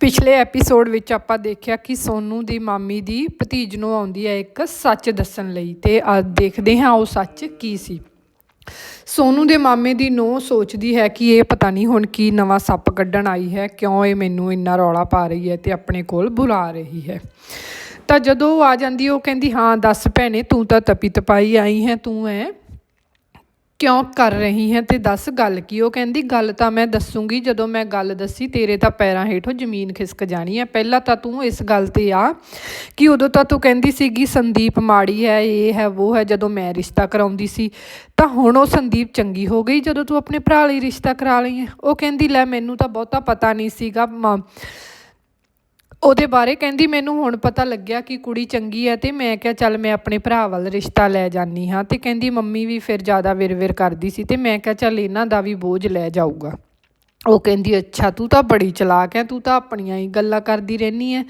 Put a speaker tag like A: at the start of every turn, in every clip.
A: ਪਿਛਲੇ ਐਪੀਸੋਡ ਵਿੱਚ ਆਪਾਂ ਦੇਖਿਆ ਕਿ ਸੋਨੂ ਦੀ ਮਾਮੀ ਦੀ ਭਤੀਜ ਨੂੰ ਆਉਂਦੀ ਹੈ ਇੱਕ ਸੱਚ ਦੱਸਣ ਲਈ ਤੇ ਅੱਜ ਦੇਖਦੇ ਹਾਂ ਉਹ ਸੱਚ ਕੀ ਸੀ। ਸੋਨੂ ਦੇ ਮਾਮੇ ਦੀ ਨੋ ਸੋਚਦੀ ਹੈ ਕਿ ਇਹ ਪਤਾ ਨਹੀਂ ਹੁਣ ਕੀ ਨਵਾਂ ਸੱਪ ਕੱਢਣ ਆਈ ਹੈ, ਕਿਉਂ ਇਹ ਮੈਨੂੰ ਇੰਨਾ ਰੌਲਾ ਪਾ ਰਹੀ ਹੈ ਤੇ ਆਪਣੇ ਕੋਲ ਬੁਲਾ ਰਹੀ ਹੈ। ਤਾਂ ਜਦੋਂ ਉਹ ਆ ਜਾਂਦੀ ਉਹ ਕਹਿੰਦੀ, ਹਾਂ, ਦੱਸ ਭੈਣੇ, ਤੂੰ ਤਾਂ ਤਪੀ ਤਪਾਈ ਆਈ ਹੈ, ਤੂੰ ਐ ਕਿਉਂ ਕਰ ਰਹੀ ਹੈ ਤੇ ਦੱਸ ਗੱਲ ਕੀ? ਉਹ ਕਹਿੰਦੀ, ਗੱਲ ਤਾਂ ਮੈਂ ਦੱਸੂਗੀ, ਜਦੋਂ ਮੈਂ ਗੱਲ ਦੱਸੀ, ਤੇਰੇ ਤਾਂ ਪੈਰਾਂ ਹੇਠੋਂ ਜ਼ਮੀਨ ਖਿਸਕ ਜਾਣੀ ਹੈ। ਪਹਿਲਾਂ ਤਾਂ ਤੂੰ ਇਸ ਗੱਲ ਤੇ ਆ ਕਿ ਉਦੋਂ ਤਾਂ ਤੂੰ ਕਹਿੰਦੀ ਸੀਗੀ, ਸੰਦੀਪ ਮਾੜੀ ਹੈ, ਇਹ ਹੈ ਉਹ ਹੈ, ਜਦੋਂ ਮੈਂ ਰਿਸ਼ਤਾ ਕਰਾਉਂਦੀ ਸੀ, ਤਾਂ ਹੁਣ ਉਹ ਸੰਦੀਪ ਚੰਗੀ ਹੋ ਗਈ, ਜਦੋਂ ਤੂੰ ਆਪਣੇ ਭਰਾ ਲਈ ਰਿਸ਼ਤਾ ਕਰਾ ਲਈ ਹੈ। ਉਹ ਕਹਿੰਦੀ, ਲੈ, ਮੈਨੂੰ ਤਾਂ ਬਹੁਤਾ ਪਤਾ ਨਹੀਂ ਸੀਗਾ, ਮ- ਉਹਦੇ ਬਾਰੇ ਕਹਿੰਦੀ, ਮੈਨੂੰ ਹੁਣ ਪਤਾ ਲੱਗਿਆ ਕਿ ਕੁੜੀ ਚੰਗੀ ਹੈ ਤੇ ਮੈਂ ਕਿਹਾ, ਚੱਲ ਮੈਂ ਆਪਣੇ ਭਰਾ ਵੱਲ ਰਿਸ਼ਤਾ ਲੈ ਜਾਨੀ ਹਾਂ। ਤੇ ਕਹਿੰਦੀ, ਮੰਮੀ ਵੀ ਫਿਰ ਜ਼ਿਆਦਾ ਵਿਰ-ਵਿਰ ਕਰਦੀ ਸੀ ਤੇ ਮੈਂ ਕਿਹਾ, ਚੱਲ ਇਹਨਾਂ ਦਾ ਵੀ ਬੋਝ ਲੈ ਜਾਊਗਾ। ਉਹ ਕਹਿੰਦੀ, ਅੱਛਾ, ਤੂੰ ਤਾਂ ਬੜੀ ਚਲਾਕ ਹੈ, ਤੂੰ ਤਾਂ ਆਪਣੀਆਂ ਹੀ ਗੱਲਾਂ ਕਰਦੀ ਰਹਿਨੀ ਹੈ।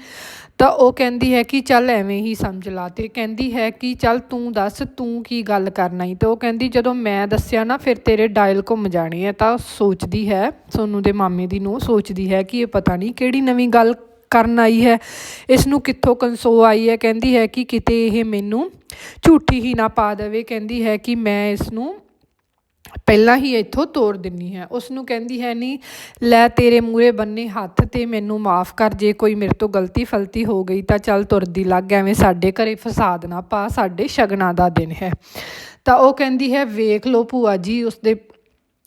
A: ਤਾਂ ਉਹ ਕਹਿੰਦੀ ਹੈ ਕਿ, ਚੱਲ ਐਵੇਂ ਹੀ ਸਮਝ ਲਾ। ਤੇ ਕਹਿੰਦੀ ਹੈ ਕਿ, ਚੱਲ ਤੂੰ ਦੱਸ, ਤੂੰ ਕੀ ਗੱਲ ਕਰਨਾ ਈ? ਤੇ ਉਹ ਕਹਿੰਦੀ, ਜਦੋਂ ਮੈਂ ਦੱਸਿਆ ਨਾ, ਫਿਰ ਤੇਰੇ ਡਾਇਲ ਘੁੰਮ ਜਾਣੇ ਆ। ਤਾਂ ਸੋਚਦੀ ਹੈ, ਸੋਨੂ ਦੇ ਮਾਮੇ ਦੀ ਨੂੰ ਸੋਚਦੀ ਹੈ ਕਿ ਇਹ ਪਤਾ ਨਹੀਂ ਕਿਹੜੀ ਨਵੀਂ ਗੱਲ ਕਰਨ ਆਈ ਹੈ। ਇਸ ਨੂੰ ਕਿੱਥੋਂ ਕੰਸੋ ਆਈ ਹੈ? ਕਹਿੰਦੀ ਹੈ ਕਿ ਕਿਤੇ ਇਹ ਮੈਨੂੰ ਝੂਠੀ ਹੀ ਨਾ ਪਾ ਦੇਵੇ। ਕਹਿੰਦੀ ਹੈ ਕਿ ਮੈਂ ਇਸ ਨੂੰ ਪਹਿਲਾਂ ਹੀ ਇੱਥੋਂ ਤੋੜ ਦਿੰਨੀ ਹੈ। ਉਸ ਨੂੰ ਕਹਿੰਦੀ ਹੈ, ਨਹੀਂ, ਲੈ ਤੇਰੇ ਮੂਰੇ ਬੰਨੇ ਹੱਥ ਤੇ ਮੈਨੂੰ ਮਾਫ ਕਰ। ਜੇ ਕੋਈ ਮੇਰੇ ਤੋਂ ਗਲਤੀ ਫਲਤੀ ਹੋ ਗਈ ਤਾਂ ਚੱਲ ਤੁਰਦੀ ਲੱਗ। ਐਵੇਂ ਸਾਡੇ ਘਰੇ ਫਸਾਦ ਨਾ ਪਾ। ਸਾਡੇ ਸ਼ਗਨਾਂ ਦਾ ਦਿਨ ਹੈ। ਤਾਂ ਉਹ ਕਹਿੰਦੀ ਹੈ, ਵੇਖ ਲਓ ਭੂਆ ਜੀ, ਉਸਦੇ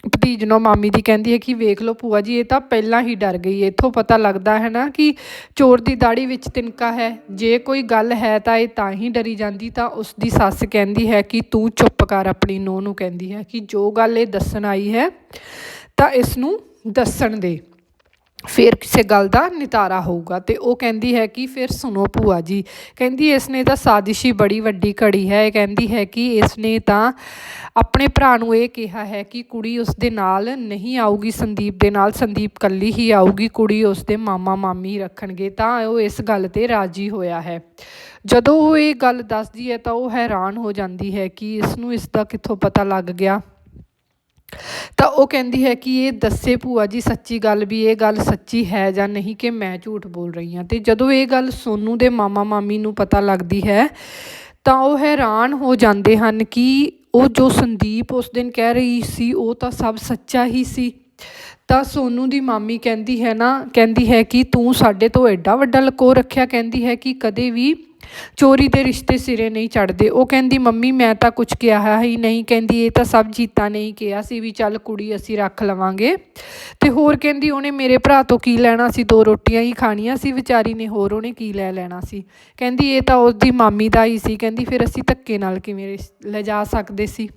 A: ਭਤੀਜ ਨੂੰ ਮਾਮੀ ਦੀ ਕਹਿੰਦੀ ਹੈ ਕਿ ਵੇਖ ਲਓ ਭੂਆ ਜੀ, ਇਹ ਤਾਂ ਪਹਿਲਾਂ ਹੀ ਡਰ ਗਈ ਇੱਥੋਂ ਪਤਾ ਲੱਗਦਾ ਹੈ ਨਾ ਕਿ ਚੋਰ ਦੀ ਦਾੜੀ ਵਿੱਚ ਤਿਨਕਾ ਹੈ। ਜੇ ਕੋਈ ਗੱਲ ਹੈ ਤਾਂ ਇਹ ਤਾਂ ਹੀ ਡਰੀ ਜਾਂਦੀ, ਤਾਂ ਉਸ ਦੀ ਸੱਸ ਕਹਿੰਦੀ ਹੈ ਕਿ ਤੂੰ ਚੁੱਪ ਕਰ, ਆਪਣੀ ਨੂੰਹ ਨੂੰ ਕਹਿੰਦੀ ਹੈ ਕਿ ਜੋ ਗੱਲ ਇਹ ਦੱਸਣ ਆਈ ਹੈ, ਤਾਂ ਇਸ ਨੂੰ ਦੱਸਣ ਦੇ। ਫਿਰ ਕਿਸੇ ਗੱਲ ਦਾ ਨਿਤਾਰਾ ਹੋਊਗਾ ਤੇ ਉਹ ਕਹਿੰਦੀ ਹੈ ਕਿ ਫਿਰ ਸੁਣੋ ਭੂਆ ਜੀ, ਕਹਿੰਦੀ ਇਸ ਨੇ ਤਾਂ ਸਾਜ਼ਿਸ਼ੀ ਬੜੀ ਵੱਡੀ ਘੜੀ ਹੈ, ਇਹ ਕਹਿੰਦੀ ਹੈ ਕਿ ਇਸ ਨੇ ਤਾਂ ਆਪਣੇ ਭਰਾ ਨੂੰ ਇਹ ਕਿਹਾ ਹੈ ਕਿ ਕੁੜੀ ਉਸ ਦੇ ਨਾਲ ਨਹੀਂ ਆਊਗੀ, ਸੰਦੀਪ ਦੇ ਨਾਲ, ਸੰਦੀਪ ਕੱਲੀ ਹੀ ਆਊਗੀ, ਕੁੜੀ ਉਸ ਦੇ ਮਾਮਾ ਮਾਮੀ ਰੱਖਣਗੇ, ਤਾਂ ਉਹ ਇਸ ਗੱਲ ਤੇ ਰਾਜੀ ਹੋਇਆ ਹੈ। ਜਦੋਂ ਉਹ ਇਹ ਗੱਲ ਦੱਸਦੀ ਹੈ ਤਾਂ ਉਹ ਹੈਰਾਨ ਹੋ ਜਾਂਦੀ ਹੈ ਕਿ ਇਸ ਨੂੰ ਇਸ ਦਾ ਕਿੱਥੋਂ ਪਤਾ ਲੱਗ ਗਿਆ। ਤਾਂ ਉਹ ਕਹਿੰਦੀ ਹੈ ਕਿ ਇਹ ਦੱਸੇ ਭੂਆ ਜੀ ਸੱਚੀ ਗੱਲ ਵੀ ਇਹ ਗੱਲ ਸੱਚੀ ਹੈ ਜਾਂ ਨਹੀਂ ਕਿ ਮੈਂ ਝੂਠ ਬੋਲ ਰਹੀ ਹਾਂ। ਤੇ ਜਦੋਂ ਇਹ ਗੱਲ ਸੋਨੂ ਦੇ ਮਾਮਾ ਮਾਮੀ ਨੂੰ ਪਤਾ ਲੱਗਦੀ ਹੈ, ਤਾਂ ਉਹ ਹੈਰਾਨ ਹੋ ਜਾਂਦੇ ਹਨ ਕਿ ਉਹ ਜੋ ਸੰਦੀਪ ਉਸ ਦਿਨ ਕਹਿ ਰਹੀ ਸੀ, ਉਹ ਤਾਂ ਸਭ ਸੱਚਾ ਹੀ ਸੀ। ਤਾਂ ਸੋਨੂ ਦੀ ਮਾਮੀ ਕਹਿੰਦੀ ਹੈ ਨਾ, ਕਹਿੰਦੀ ਹੈ ਕਿ ਤੂੰ ਸਾਡੇ ਤੋਂ ਐਡਾ ਵੱਡਾ ਲਕੋ ਰੱਖਿਆ, ਕਹਿੰਦੀ ਹੈ ਕਿ ਕਦੇ ਵੀ ਚੋਰੀ ਦੇ ਰਿਸ਼ਤੇ ਸਿਰੇ ਨਹੀਂ ਚੜਦੇ ਉਹ ਕਹਿੰਦੀ, ਮੰਮੀ, ਮੈਂ ਤਾਂ ਕੁਝ ਕਿਹਾ ਹੀ ਨਹੀਂ। ਕਹਿੰਦੀ, ਇਹ ਤਾਂ ਸਭ ਜੀਤਾ ਨੇ ਹੀ ਕਿਹਾ ਸੀ ਵੀ ਚੱਲ ਕੁੜੀ ਅਸੀਂ ਰੱਖ ਲਵਾਂਗੇ। ਤੇ ਹੋਰ ਕਹਿੰਦੀ, ਉਹਨੇ ਮੇਰੇ ਭਰਾ ਤੋਂ ਕੀ ਲੈਣਾ ਸੀ? ਦੋ ਰੋਟੀਆਂ ਹੀ ਖਾਣੀਆਂ ਸੀ, ਵਿਚਾਰੀ ਨੇ ਹੋਰ ਉਹਨੇ ਕੀ ਲੈ ਲੈਣਾ ਸੀ? ਕਹਿੰਦੀ, ਇਹ ਤਾਂ ਉਸ ਮਾਮੀ ਦਾ ਹੀ ਸੀ। ਕਹਿੰਦੀ, ਫਿਰ ਅਸੀਂ ਧੱਕੇ ਨਾਲ ਕਿਵੇਂ ਰਿਸ- ਲਿਜਾ ਸਕਦੇ ਸੀ?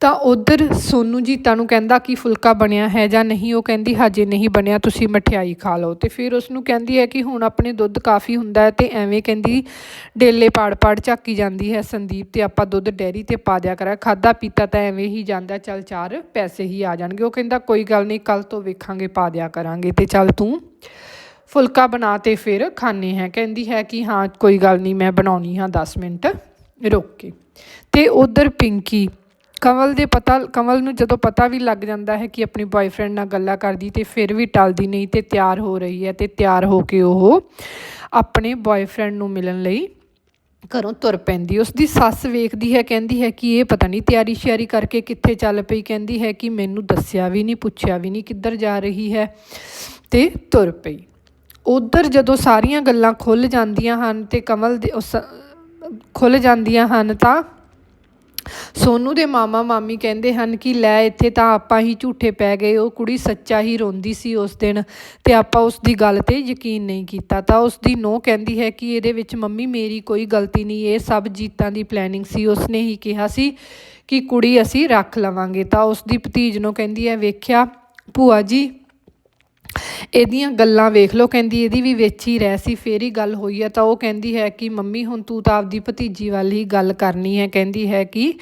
A: ਤਾਂ ਉੱਧਰ ਸੋਨੂੰ ਜੀਤਾ ਨੂੰ ਕਹਿੰਦਾ ਕਿ ਫੁਲਕਾ ਬਣਿਆ ਹੈ ਜਾਂ ਨਹੀਂ, ਉਹ ਕਹਿੰਦੀ ਹਜੇ ਨਹੀਂ ਬਣਿਆ, ਤੁਸੀਂ ਮਠਿਆਈ ਖਾ ਲਓ। ਤੇ ਫਿਰ ਉਸ ਨੂੰ ਕਹਿੰਦੀ ਹੈ ਕਿ ਹੁਣ ਆਪਣੇ ਦੁੱਧ ਕਾਫੀ ਹੁੰਦਾ ਹੈ ਤੇ ਐਵੇਂ ਕਹਿੰਦੀ ਡੇਲੇ ਪਾੜ ਪਾੜ ਝਾਕੀ ਜਾਂਦੀ ਹੈ ਸੰਦੀਪ ਤੇ ਆਪਾਂ ਦੁੱਧ ਡੈਰੀ ਤੇ ਪਾ ਦਿਆ ਕਰਾਂ। ਖਾਦਾ ਪੀਤਾ ਤਾਂ ਐਵੇਂ ਹੀ ਜਾਂਦਾ, ਚੱਲ ਚਾਰ ਪੈਸੇ ਹੀ ਆ ਜਾਣਗੇ। ਉਹ ਕਹਿੰਦਾ ਕੋਈ ਗੱਲ ਨਹੀਂ ਕੱਲ ਤੋਂ ਵੇਖਾਂਗੇ, ਪਾ ਦਿਆ ਕਰਾਂਗੇ। ਤੇ ਚੱਲ ਤੂੰ ਫੁਲਕਾ ਬਣਾ ਤੇ ਫਿਰ ਖਾਣੇ ਹੈ। ਕਹਿੰਦੀ ਹੈ ਕਿ ਹਾਂ, ਕੋਈ ਗੱਲ ਨਹੀਂ, ਮੈਂ ਬਣਾਉਣੀ ਹਾਂ 10 ਮਿੰਟ ਰੁਕ ਕੇ। ਤੇ ਉਧਰ ਪਿੰਕੀ ਕਮਲ ਦੇ ਪਤਾ, ਕਮਲ ਨੂੰ ਜਦੋਂ ਪਤਾ ਵੀ ਲੱਗ ਜਾਂਦਾ ਹੈ ਕਿ ਆਪਣੀ ਬॉयਫ੍ਰੈਂਡ ਨਾਲ ਗੱਲਾਂ ਕਰਦੀ ਤੇ ਫਿਰ ਵੀ ਟਲਦੀ ਨਹੀਂ ਤੇ ਤਿਆਰ ਹੋ ਰਹੀ ਹੈ ਤੇ ਤਿਆਰ ਹੋ ਕੇ ਉਹ ਆਪਣੇ ਬॉयਫ੍ਰੈਂਡ ਨੂੰ ਮਿਲਣ ਲਈ ਘਰੋਂ ਤੁਰ ਪੈਂਦੀ ਉਸ ਦੀ ਸੱਸ ਵੇਖਦੀ ਹੈ, ਕਹਿੰਦੀ ਹੈ ਕਿ ਇਹ ਪਤਾ ਨਹੀਂ ਤਿਆਰੀ ਸ਼ਿਆਰੀ ਕਰਕੇ ਕਿੱਥੇ ਚੱਲ ਪਈ, ਕਹਿੰਦੀ ਹੈ ਕਿ ਮੈਨੂੰ ਦੱਸਿਆ ਵੀ ਨਹੀਂ, ਪੁੱਛਿਆ ਵੀ ਨਹੀਂ ਕਿੱਧਰ ਜਾ ਰਹੀ ਹੈ ਤੇ ਤੁਰ ਪਈ। ਉਧਰ ਜਦੋਂ ਸਾਰੀਆਂ ਗੱਲਾਂ ਖੁੱਲ ਜਾਂਦੀਆਂ ਹਨ ਤੇ ਕਮਲ ਦੇ ਉਸ ਖੁੱਲ ਜਾਂਦੀਆਂ ਹਨ ਤਾਂ ਸੋਨੂ ਦੇ ਮਾਮਾ ਮਾਮੀ ਕਹਿੰਦੇ ਹਨ ਕਿ ਲੈ ਇੱਥੇ ਤਾਂ ਆਪਾਂ ਹੀ ਝੂਠੇ ਪੈ ਗਏ, ਉਹ ਕੁੜੀ ਸੱਚਾ ਹੀ ਰੋਂਦੀ ਸੀ ਉਸ ਦਿਨ ਤੇ ਆਪਾਂ ਉਸ ਦੀ ਗੱਲ ਤੇ ਯਕੀਨ ਨਹੀਂ ਕੀਤਾ। ਤਾਂ ਉਸ ਦੀ ਨੋ ਕਹਿੰਦੀ ਹੈ ਕਿ ਇਹਦੇ ਵਿੱਚ ਮੰਮੀ ਮੇਰੀ ਕੋਈ ਗਲਤੀ ਨਹੀਂ, ਇਹ ਸਭ ਜੀਤਾਂ ਦੀ ਪਲੈਨਿੰਗ ਸੀ। ਉਸਨੇ ਹੀ ਕਿਹਾ ਸੀ ਕਿ ਕੁੜੀ ਅਸੀਂ ਰੱਖ ਲਵਾਂਗੇ। ਤਾਂ ਉਸ ਦੀ ਭਤੀਜ ਨੂੰ ਕਹਿੰਦੀ ਹੈ, ਵੇਖਿਆ, ਭੂਆ ਜੀ ਇਹਦੀਆਂ ਗੱਲਾਂ ਵੇਖ ਲਓ, ਕਹਿੰਦੀ ਇਹਦੀ ਵੀ ਵਿੱਚ ਹੀ ਰਹਿ ਸੀ, ਫੇਰ ਹੀ ਗੱਲ ਹੋਈ ਹੈ ਤਾਂ ਉਹ ਕਹਿੰਦੀ ਹੈ ਕਿ ਮੰਮੀ ਹੁਣ ਤੂੰ ਤਾਂ ਆਪਦੀ ਭਤੀਜੀ ਵੱਲ ਹੀ ਗੱਲ ਕਰਨੀ ਹੈ, ਕਹਿੰਦੀ ਹੈ ਕਿ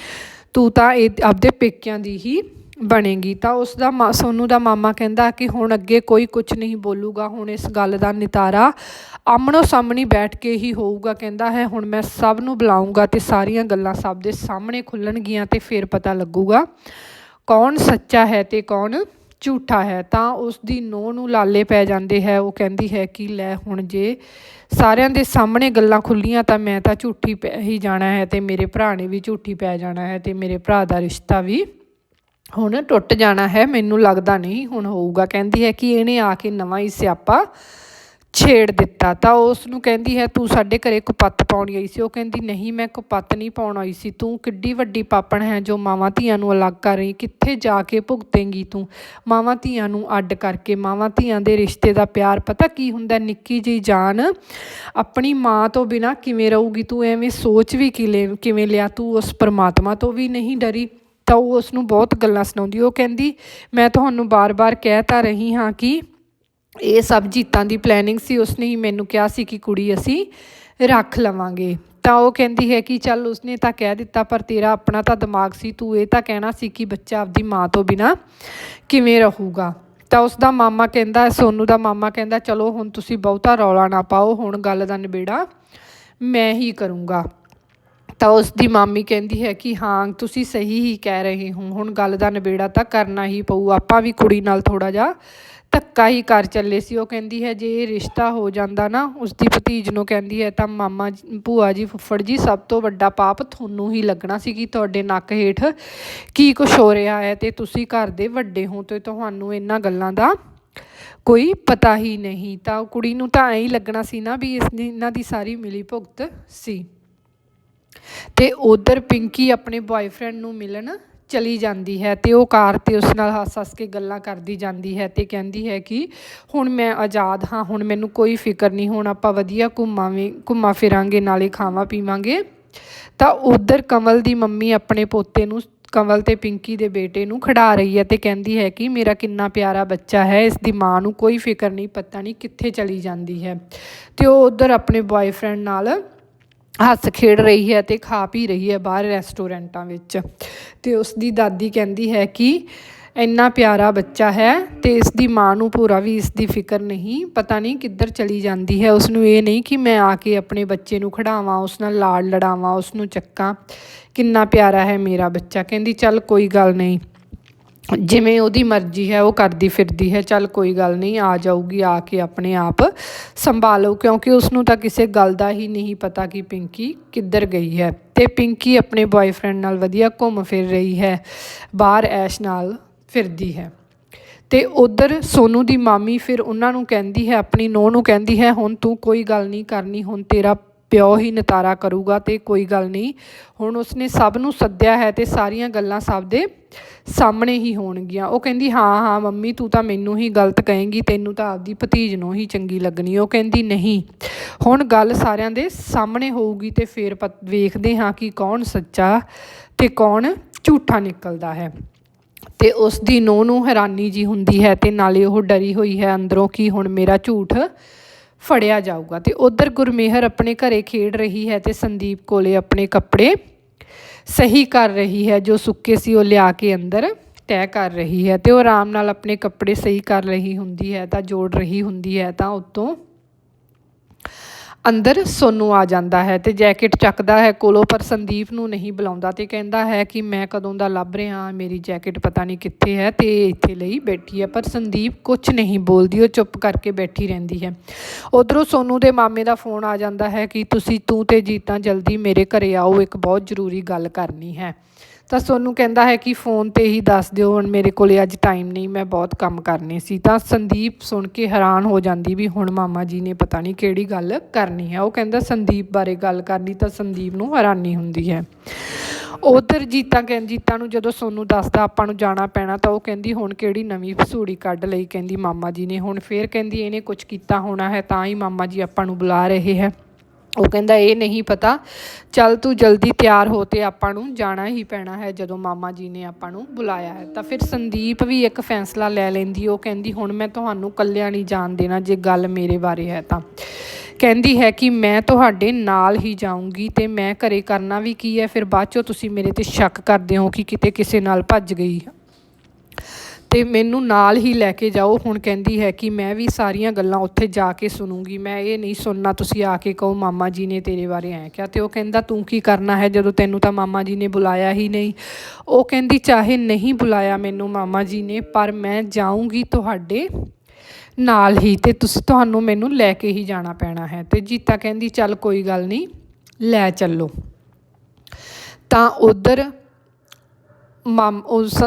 A: ਤੂੰ ਤਾਂ ਇਹ ਆਪਦੇ ਪੇਕਿਆਂ ਦੀ ਹੀ ਬਣੇਗੀ। ਤਾਂ ਉਸ ਦਾ ਮਾ, ਸੋਨੂ ਦਾ ਮਾਮਾ ਕਹਿੰਦਾ ਕਿ ਹੁਣ ਅੱਗੇ ਕੋਈ ਕੁਝ ਨਹੀਂ ਬੋਲੂਗਾ, ਹੁਣ ਇਸ ਗੱਲ ਦਾ ਨਿਤਾਰਾ ਆਮਣੋ ਸਾਹਮਣੇ ਬੈਠ ਕੇ ਹੀ ਹੋਊਗਾ, ਕਹਿੰਦਾ ਹੈ, ਹੁਣ ਮੈਂ ਸਭ ਨੂੰ ਬੁਲਾਉਂਗਾ ਤੇ ਸਾਰੀਆਂ ਗੱਲਾਂ ਸਭ ਦੇ ਸਾਹਮਣੇ ਖੁੱਲਣਗੀਆਂ ਤੇ ਫਿਰ ਪਤਾ ਲੱਗੂਗਾ ਕੌਣ ਸੱਚਾ ਹੈ ਤੇ ਕੌਣ ਝੂਠਾ ਹੈ, ਤਾਂ ਉਸ ਦੀ ਨੂੰਹ ਨੂੰ ਲਾਲੇ ਪੈ ਜਾਂਦੇ ਹੈ। ਉਹ ਕਹਿੰਦੀ ਹੈ ਕਿ ਲੈ ਹੁਣ ਜੇ ਸਾਰਿਆਂ ਦੇ ਸਾਹਮਣੇ ਗੱਲਾਂ ਖੁੱਲੀਆਂ ਤਾਂ ਮੈਂ ਤਾਂ ਝੂਠੀ ਪੈ ਹੀ ਜਾਣਾ ਹੈ ਤੇ ਮੇਰੇ ਭਰਾ ਨੇ ਵੀ ਝੂਠੀ ਪੈ ਜਾਣਾ ਹੈ ਤੇ ਮੇਰੇ ਭਰਾ ਦਾ ਰਿਸ਼ਤਾ ਵੀ ਹੁਣ ਟੁੱਟ ਜਾਣਾ ਹੈ, ਮੈਨੂੰ ਲੱਗਦਾ ਨਹੀਂ ਹੁਣ ਹੋਊਗਾ। ਕਹਿੰਦੀ ਹੈ ਕਿ ਇਹਨੇ ਆ ਕੇ ਨਵਾਂ ਹੀ ਸਿਆਪਾ ਛੇੜ ਦਿੱਤਾ। ਤਾਂ ਉਸ ਨੂੰ ਕਹਿੰਦੀ ਹੈ, ਤੂੰ ਸਾਡੇ ਘਰੇ ਕੁਪੱਤ ਪਾਉਣ ਆਈ ਸੀ? ਉਹ ਕਹਿੰਦੀ, ਨਹੀਂ, ਮੈਂ ਕੁਪੱਤ ਨਹੀਂ ਪਾਉਣ ਆਈ ਸੀ। ਤੂੰ ਕਿੱਡੀ ਵੱਡੀ ਪਾਪਣ ਹੈ ਜੋ ਮਾਵਾਂ ਧੀਆਂ ਨੂੰ ਅਲੱਗ ਕਰ ਰਹੀ। ਕਿੱਥੇ ਜਾ ਕੇ ਭੁਗਤੇਂਗੀ ਤੂੰ? ਮਾਵਾਂ ਧੀਆਂ ਨੂੰ ਅੱਡ ਕਰਕੇ, ਮਾਵਾਂ ਧੀਆਂ ਦੇ ਰਿਸ਼ਤੇ ਦਾ ਪਿਆਰ। ਪਤਾ ਕੀ ਹੁੰਦਾ, ਨਿੱਕੀ ਜੀ ਜਾਨ ਆਪਣੀ ਮਾਂ ਤੋਂ ਬਿਨਾ ਕਿਵੇਂ ਰਹੂਗੀ? ਤੂੰ ਐਵੇਂ ਸੋਚ ਵੀ ਕਿਲੇ ਕਿਵੇਂ ਲਿਆ? ਤੂੰ ਉਸ ਪਰਮਾਤਮਾ ਤੋਂ ਵੀ ਨਹੀਂ ਡਰੀ। ਤਾਂ ਉਹ ਉਸ ਨੂੰ ਬਹੁਤ ਗੱਲਾਂ ਸੁਣਾਉਂਦੀ। ਉਹ ਕਹਿੰਦੀ, ਮੈਂ ਤੁਹਾਨੂੰ ਬਾਰ-ਬਾਰ ਕਹਿ ਤਾਂ ਰਹੀ ਹਾਂ ਕਿ ਇਹ ਸਭ ਜੀਤਾਂ ਦੀ ਪਲੈਨਿੰਗ ਸੀ, ਉਸਨੇ ਹੀ ਮੈਨੂੰ ਕਿਹਾ ਸੀ ਕਿ ਕੁੜੀ ਅਸੀਂ ਰੱਖ ਲਵਾਂਗੇ। ਤਾਂ ਉਹ ਕਹਿੰਦੀ ਹੈ ਕਿ ਚੱਲ ਉਸਨੇ ਤਾਂ ਕਹਿ ਦਿੱਤਾ, ਪਰ ਤੇਰਾ ਆਪਣਾ ਤਾਂ ਦਿਮਾਗ ਸੀ, ਤੂੰ ਇਹ ਤਾਂ ਕਹਿਣਾ ਸੀ ਕਿ ਬੱਚਾ ਆਪਦੀ ਮਾਂ ਤੋਂ ਬਿਨਾ ਕਿਵੇਂ ਰਹੂਗਾ। ਤਾਂ ਉਸਦਾ ਮਾਮਾ ਕਹਿੰਦਾ, ਸੋਨੂ ਦਾ ਮਾਮਾ ਕਹਿੰਦਾ, ਚਲੋ ਹੁਣ ਤੁਸੀਂ ਬਹੁਤਾ ਰੌਲਾ ਨਾ ਪਾਓ, ਹੁਣ ਗੱਲ ਦਾ ਨਿਬੇੜਾ ਮੈਂ ਹੀ ਕਰੂੰਗਾ। ਤਾਂ ਉਸ ਦੀ ਮਾਮੀ ਕਹਿੰਦੀ ਹੈ ਕਿ ਹਾਂ, ਤੁਸੀਂ ਸਹੀ ਹੀ ਕਹਿ ਰਹੇ ਹੋ। ਹੁਣ ਗੱਲ ਦਾ ਨਿਬੇੜਾ ਤਾਂ ਕਰਨਾ ਹੀ ਪਊ। ਆਪਾਂ ਵੀ ਕੁੜੀ ਨਾਲ ਥੋੜਾ ਜਿਹਾ ਧੱਕਾ ਹੀ ਕਰ ਚੱਲੇ ਸੀ। ਉਹ ਕਹਿੰਦੀ ਹੈ, ਜੇ ਇਹ ਰਿਸ਼ਤਾ ਹੋ ਜਾਂਦਾ ਨਾ ਉਸ ਦੀ ਭਤੀਜ ਨੂੰ ਕਹਿੰਦੀ ਹੈ, ਤਾਂ ਮਾਮਾ ਭੂਆ ਜੀ, ਫੁੱਫੜ ਜੀ, ਸਭ ਤੋਂ ਵੱਡਾ ਪਾਪ ਤੁਹਾਨੂੰ ਹੀ ਲੱਗਣਾ ਸੀ ਕਿ ਤੁਹਾਡੇ ਨੱਕ ਹੇਠ ਕੀ ਕੁਝ ਹੋ ਰਿਹਾ ਹੈ ਤੇ ਤੁਸੀਂ ਘਰ ਦੇ ਵੱਡੇ ਹੋ ਤੇ ਤੁਹਾਨੂੰ ਇਹਨਾਂ ਗੱਲਾਂ ਦਾ ਕੋਈ ਪਤਾ ਹੀ ਨਹੀਂ। ਤਾਂ ਕੁੜੀ ਨੂੰ ਤਾਂ ਐਂ ਹੀ ਲੱਗਣਾ ਸੀ ਨਾ ਵੀ ਇਸ ਇਹਨਾਂ ਦੀ ਸਾਰੀ ਮਿਲੀ ਭੁਗਤ ਸੀ। ਤੇ ਉਧਰ ਪਿੰਕੀ ਆਪਣੇ ਬॉयਫ੍ਰੈਂਡ ਨੂੰ ਮਿਲਣ ਚਲੀ ਜਾਂਦੀ ਹੈ ਤੇ ਉਹ ਕਾਰ ਤੇ ਉਸ ਨਾਲ ਹੱਸ-ਹੱਸ ਕੇ ਗੱਲਾਂ ਕਰਦੀ ਜਾਂਦੀ ਹੈ ਤੇ ਕਹਿੰਦੀ ਹੈ ਕਿ ਹੁਣ ਮੈਂ ਆਜ਼ਾਦ ਹਾਂ, ਹੁਣ ਮੈਨੂੰ ਕੋਈ ਫਿਕਰ ਨਹੀਂ, ਹੁਣ ਆਪਾਂ ਵਧੀਆ ਘੁੰਮਾਵੇਂ, ਘੁੰਮਾ ਫਿਰਾਂਗੇ, ਨਾਲੇ ਖਾਵਾਂ ਪੀਵਾਂਗੇ। ਤਾਂ ਉਧਰ ਕਮਲ ਦੀ ਮੰਮੀ ਆਪਣੇ ਪੋਤੇ ਨੂੰ ਕਮਲ ਤੇ ਪਿੰਕੀ ਦੇ ਬੇਟੇ ਨੂੰ ਖੜਾ ਰਹੀ ਹੈ ਤੇ ਕਹਿੰਦੀ ਹੈ ਕਿ ਮੇਰਾ ਕਿੰਨਾ ਪਿਆਰਾ ਬੱਚਾ ਹੈ, ਇਸ ਦੀ ਮਾਂ ਨੂੰ ਕੋਈ ਫਿਕਰ ਨਹੀਂ, ਪਤਾ ਨਹੀਂ ਕਿੱਥੇ ਚਲੀ ਜਾਂਦੀ ਹੈ। ਤੇ ਉਹ ਉਧਰ ਆਪਣੇ ਬॉयਫ੍ਰੈਂਡ ਨਾਲ ਹੱਸ ਖੇਡ ਰਹੀ ਹੈ ਤੇ ਖਾ ਪੀ ਰਹੀ ਹੈ ਬਾਹਰ ਰੈਸਟੋਰੈਂਟਾਂ ਵਿੱਚ। ਤੇ ਉਸ ਦੀ ਦਾਦੀ ਕਹਿੰਦੀ ਹੈ ਕਿ ਇੰਨਾ ਪਿਆਰਾ ਬੱਚਾ ਹੈ ਤੇ ਇਸ ਦੀ ਮਾਂ ਨੂੰ ਪੂਰਾ ਵੀ ਇਸ ਦੀ ਫਿਕਰ ਨਹੀਂ, ਪਤਾ ਨਹੀਂ ਕਿੱਧਰ ਚਲੀ ਜਾਂਦੀ ਹੈ। ਉਸ ਨੂੰ ਇਹ ਨਹੀਂ ਕਿ ਮੈਂ ਆ ਕੇ ਆਪਣੇ ਬੱਚੇ ਨੂੰ ਖੜਾਵਾਂ, ਉਸ ਨਾਲ ਲਾੜ ਲੜਾਵਾਂ ਉਸ ਨੂੰ ਚੱਕਾਂ, ਕਿੰਨਾ ਪਿਆਰਾ ਹੈ ਮੇਰਾ ਬੱਚਾ। ਕਹਿੰਦੀ, ਚੱਲ ਕੋਈ ਗੱਲ ਨਹੀਂ। ਜਿਵੇਂ ਉਹਦੀ ਮਰਜ਼ੀ ਹੈ, ਉਹ ਕਰਦੀ ਫਿਰਦੀ ਹੈ, ਚੱਲ ਕੋਈ ਗੱਲ ਨਹੀਂ, ਆ ਜਾਊਗੀ, ਆ ਕੇ ਆਪਣੇ ਆਪ ਸੰਭਾਲੋ, ਕਿਉਂਕਿ ਉਸਨੂੰ ਤਾਂ ਕਿਸੇ ਗੱਲ ਦਾ ਹੀ ਨਹੀਂ ਪਤਾ ਕਿ ਪਿੰਕੀ ਕਿੱਧਰ ਗਈ ਹੈ। ਤੇ ਪਿੰਕੀ ਆਪਣੇ ਬॉयਫ੍ਰੈਂਡ ਨਾਲ ਵਧੀਆ ਘੁੰਮ ਫਿਰ ਰਹੀ ਹੈ, ਬਾਹਰ ਐਸ਼ ਨਾਲ ਫਿਰਦੀ ਹੈ। ਤੇ ਉਧਰ ਸੋਨੂ ਦੀ ਮਾਮੀ ਫਿਰ ਉਹਨਾਂ ਨੂੰ ਕਹਿੰਦੀ ਹੈ, ਆਪਣੀ ਨੂੰਹ ਨੂੰ ਕਹਿੰਦੀ ਹੈ, ਹੁਣ ਤੂੰ ਕੋਈ ਗੱਲ ਨਹੀਂ ਕਰਨੀ, ਹੁਣ ਤੇਰਾ ਪਿਓ ਹੀ ਨਤਾਰਾ ਕਰੂਗਾ ਤੇ ਕੋਈ ਗੱਲ ਨਹੀਂ। ਹੁਣ ਉਸਨੇ ਸਭ ਨੂੰ ਸੱਦਿਆ ਹੈ ਤੇ ਸਾਰੀਆਂ ਗੱਲਾਂ ਸਭ ਦੇ ਸਾਹਮਣੇ ਹੀ ਹੋਣਗੀਆਂ। ਉਹ ਕਹਿੰਦੀ, ਹਾਂ ਹਾਂ, ਮੰਮੀ, ਤੂੰ ਤਾਂ ਮੈਨੂੰ ਹੀ ਗਲਤ ਕਹੇਂਗੀ, ਤੈਨੂੰ ਤਾਂ ਆਪਦੀ ਭਤੀਜ ਨੂੰ ਹੀ ਚੰਗੀ ਲੱਗਣੀ ਉਹ ਕਹਿੰਦੀ, ਨਹੀਂ, ਹੁਣ ਗੱਲ ਸਾਰਿਆਂ ਦੇ ਸਾਹਮਣੇ ਹੋਊਗੀ ਤੇ ਫਿਰ ਪਤ- ਵੇਖਦੇ ਹਾਂ ਕਿ ਕੌਣ ਸੱਚਾ ਤੇ ਕੌਣ ਝੂਠਾ ਨਿਕਲਦਾ ਹੈ। ਤੇ ਉਸ ਦੀ ਨੂੰਹ ਨੂੰ ਹੈਰਾਨੀ ਜੀ ਹੁੰਦੀ ਹੈ ਤੇ ਨਾਲੇ ਉਹ ਡਰੀ ਹੋਈ ਹੈ ਅੰਦਰੋਂ ਕਿ ਹੁਣ ਮੇਰਾ ਝੂਠ ਫੜਿਆ ਜਾਊਗਾ। ਤੇ ਉਧਰ ਗੁਰਮੇਹਰ ਆਪਣੇ ਘਰੇ ਖੇਡ ਰਹੀ ਹੈ ਤੇ ਸੰਦੀਪ ਕੋਲੇ ਆਪਣੇ ਕੱਪੜੇ ਸਹੀ ਕਰ ਰਹੀ ਹੈ, ਜੋ ਸੁੱਕੇ ਸੀ ਉਹ ਲਿਆ ਕੇ ਅੰਦਰ ਤੈਅ ਕਰ ਰਹੀ ਹੈ ਤੇ ਉਹ ਆਰਾਮ ਨਾਲ ਆਪਣੇ ਕੱਪੜੇ ਸਹੀ ਕਰ ਰਹੀ ਹੁੰਦੀ ਹੈ ਤਾਂ ਜੋੜ ਰਹੀ ਹੁੰਦੀ ਹੈ ਤਾਂ ਉਤੋਂ ਅੰਦਰ ਸੋਨੂੰ ਆ ਜਾਂਦਾ ਹੈ ਤੇ ਜੈਕਟ ਚੱਕਦਾ ਹੈ ਕੋਲੋਂ, ਪਰ ਸੰਦੀਪ ਨੂੰ ਨਹੀਂ ਬੁਲਾਉਂਦਾ ਤੇ ਕਹਿੰਦਾ ਹੈ ਕਿ ਮੈਂ ਕਦੋਂ ਦਾ ਲੱਭ ਰਿਹਾ ਮੇਰੀ ਜੈਕਟ ਪਤਾ ਨਹੀਂ ਕਿੱਥੇ ਹੈ ਤੇ ਇੱਥੇ ਲਈ ਬੈਠੀ ਹੈ, ਪਰ ਸੰਦੀਪ ਕੁਝ ਨਹੀਂ ਬੋਲਦੀ, ਉਹ ਚੁੱਪ ਕਰਕੇ ਬੈਠੀ ਰਹਿੰਦੀ ਹੈ। ਉਧਰੋਂ ਸੋਨੂੰ ਦੇ ਮਾਮੇ ਦਾ ਫੋਨ ਆ ਜਾਂਦਾ ਹੈ ਕਿ ਤੁਸੀਂ ਤੂੰ ਤੇ ਜੀਤਾਂ ਜਲਦੀ ਮੇਰੇ ਘਰੇ ਆਓ, ਇੱਕ ਬਹੁਤ ਜ਼ਰੂਰੀ ਗੱਲ ਕਰਨੀ ਹੈ। ਤਾਂ ਸੋਨੂੰ ਕਹਿੰਦਾ ਹੈ ਕਿ ਫੋਨ ਤੇ ਹੀ ਦੱਸ ਦਿਓ, ਹੁਣ ਮੇਰੇ ਕੋਲੇ ਅੱਜ ਟਾਈਮ ਨਹੀਂ, ਮੈਂ ਬਹੁਤ ਕੰਮ ਕਰਨੇ ਸੀ। ਤਾਂ ਸੰਦੀਪ ਸੁਣ ਕੇ ਹੈਰਾਨ ਹੋ ਜਾਂਦੀ ਵੀ ਹੁਣ ਮਾਮਾ ਜੀ ਨੇ ਪਤਾ ਨਹੀਂ ਕਿਹੜੀ ਗੱਲ ਕਰਨੀ ਹੈ। ਉਹ ਕਹਿੰਦਾ, ਸੰਦੀਪ ਬਾਰੇ ਗੱਲ ਕਰਨੀ ਤਾਂ ਸੰਦੀਪ ਨੂੰ ਹੈਰਾਨੀ ਹੁੰਦੀ ਹੈ। ਉਧਰ ਜੀਤਾ ਕਹਿੰ, ਜੀਤਾ ਨੂੰ ਜਦੋਂ ਸੋਨੂੰ ਦੱਸਦਾ ਆਪਾਂ ਨੂੰ ਜਾਣਾ ਪੈਣਾ, ਤਾਂ ਉਹ ਕਹਿੰਦੀ, ਹੁਣ ਕਿਹੜੀ ਨਵੀਂ ਭਸੂੜੀ ਕੱਢ ਲਈ? ਕਹਿੰਦੀ, ਮਾਮਾ ਜੀ ਨੇ ਹੁਣ ਫੇਰ ਕਹਿੰਦੀ, ਇਹਨੇ ਕੁਝ ਕੀਤਾ ਹੋਣਾ ਹੈ, ਤਾਂ ਹੀ ਮਾਮਾ ਜੀ ਆਪਾਂ ਨੂੰ ਬੁਲਾ ਰਹੇ ਹੈ। ਉਹ ਕਹਿੰਦਾ, ਇਹ ਨਹੀਂ ਪਤਾ। ਚੱਲ ਤੂੰ ਜਲਦੀ ਤਿਆਰ ਹੋ ਤੇ ਆਪਾਂ ਨੂੰ ਜਾਣਾ ਹੀ ਪੈਣਾ ਹੈ, ਜਦੋਂ ਮਾਮਾ ਜੀ ਨੇ ਆਪਾਂ ਨੂੰ ਬੁਲਾਇਆ ਹੈ। ਤਾਂ ਫਿਰ ਸੰਦੀਪ ਵੀ ਇੱਕ ਫੈਸਲਾ ਲੈ ਲੈਂਦੀ। ਉਹ ਕਹਿੰਦੀ, ਹੁਣ ਮੈਂ ਤੁਹਾਨੂੰ ਕੱਲਿਆਂ ਨਹੀਂ ਜਾਣ ਦੇਣਾ, ਜੇ ਗੱਲ ਮੇਰੇ ਬਾਰੇ ਹੈ ਤਾਂ। ਕਹਿੰਦੀ ਹੈ ਕਿ ਮੈਂ ਤੁਹਾਡੇ ਨਾਲ ਹੀ ਜਾਊਂਗੀ ਤੇ ਮੈਂ ਘਰੇ ਕਰਨਾ ਵੀ ਕੀ ਹੈ? ਫਿਰ ਬਾਅਦ ਚੋਂ ਤੁਸੀਂ ਮੇਰੇ ਤੇ ਸ਼ੱਕ ਕਰਦੇ ਹੋ ਕਿ ਕਿਤੇ ਕਿਸੇ ਨਾਲ ਭੱਜ ਗਈ। ਅਤੇ ਮੈਨੂੰ ਨਾਲ ਹੀ ਲੈ ਕੇ ਜਾਓ। ਹੁਣ ਕਹਿੰਦੀ ਹੈ ਕਿ ਮੈਂ ਵੀ ਸਾਰੀਆਂ ਗੱਲਾਂ ਉੱਥੇ ਜਾ ਕੇ ਸੁਣੂੰਗੀ। ਮੈਂ ਇਹ ਨਹੀਂ ਸੁਣਨਾ, ਤੁਸੀਂ ਆ ਕੇ ਕਹੋ, ਮਾਮਾ ਜੀ ਨੇ ਤੇਰੇ ਬਾਰੇ ਐਂ ਕਿਹਾ ਤੇ ਉਹ ਕਹਿੰਦਾ, ਤੂੰ ਕੀ ਕਰਨਾ ਹੈ? ਜਦੋਂ ਤੈਨੂੰ ਤਾਂ ਮਾਮਾ ਜੀ ਨੇ ਬੁਲਾਇਆ ਹੀ ਨਹੀਂ। ਉਹ ਕਹਿੰਦੀ, ਚਾਹੇ ਨਹੀਂ ਬੁਲਾਇਆ ਮੈਨੂੰ ਮਾਮਾ ਜੀ ਨੇ, ਪਰ ਮੈਂ ਜਾਊਂਗੀ ਤੁਹਾਡੇ ਨਾਲ ਹੀ ਤੇ ਤੁਸੀਂ ਤੁਹਾਨੂੰ ਮੈਨੂੰ ਲੈ ਕੇ ਹੀ ਜਾਣਾ ਪੈਣਾ ਹੈ। ਤੇ ਜੀਤਾ ਕਹਿੰਦੀ, ਚੱਲ ਕੋਈ ਗੱਲ ਨਹੀਂ, ਲੈ ਚੱਲੋ। ਤਾਂ ਉਧਰ ਮਾਮ ਉਹ ਸ-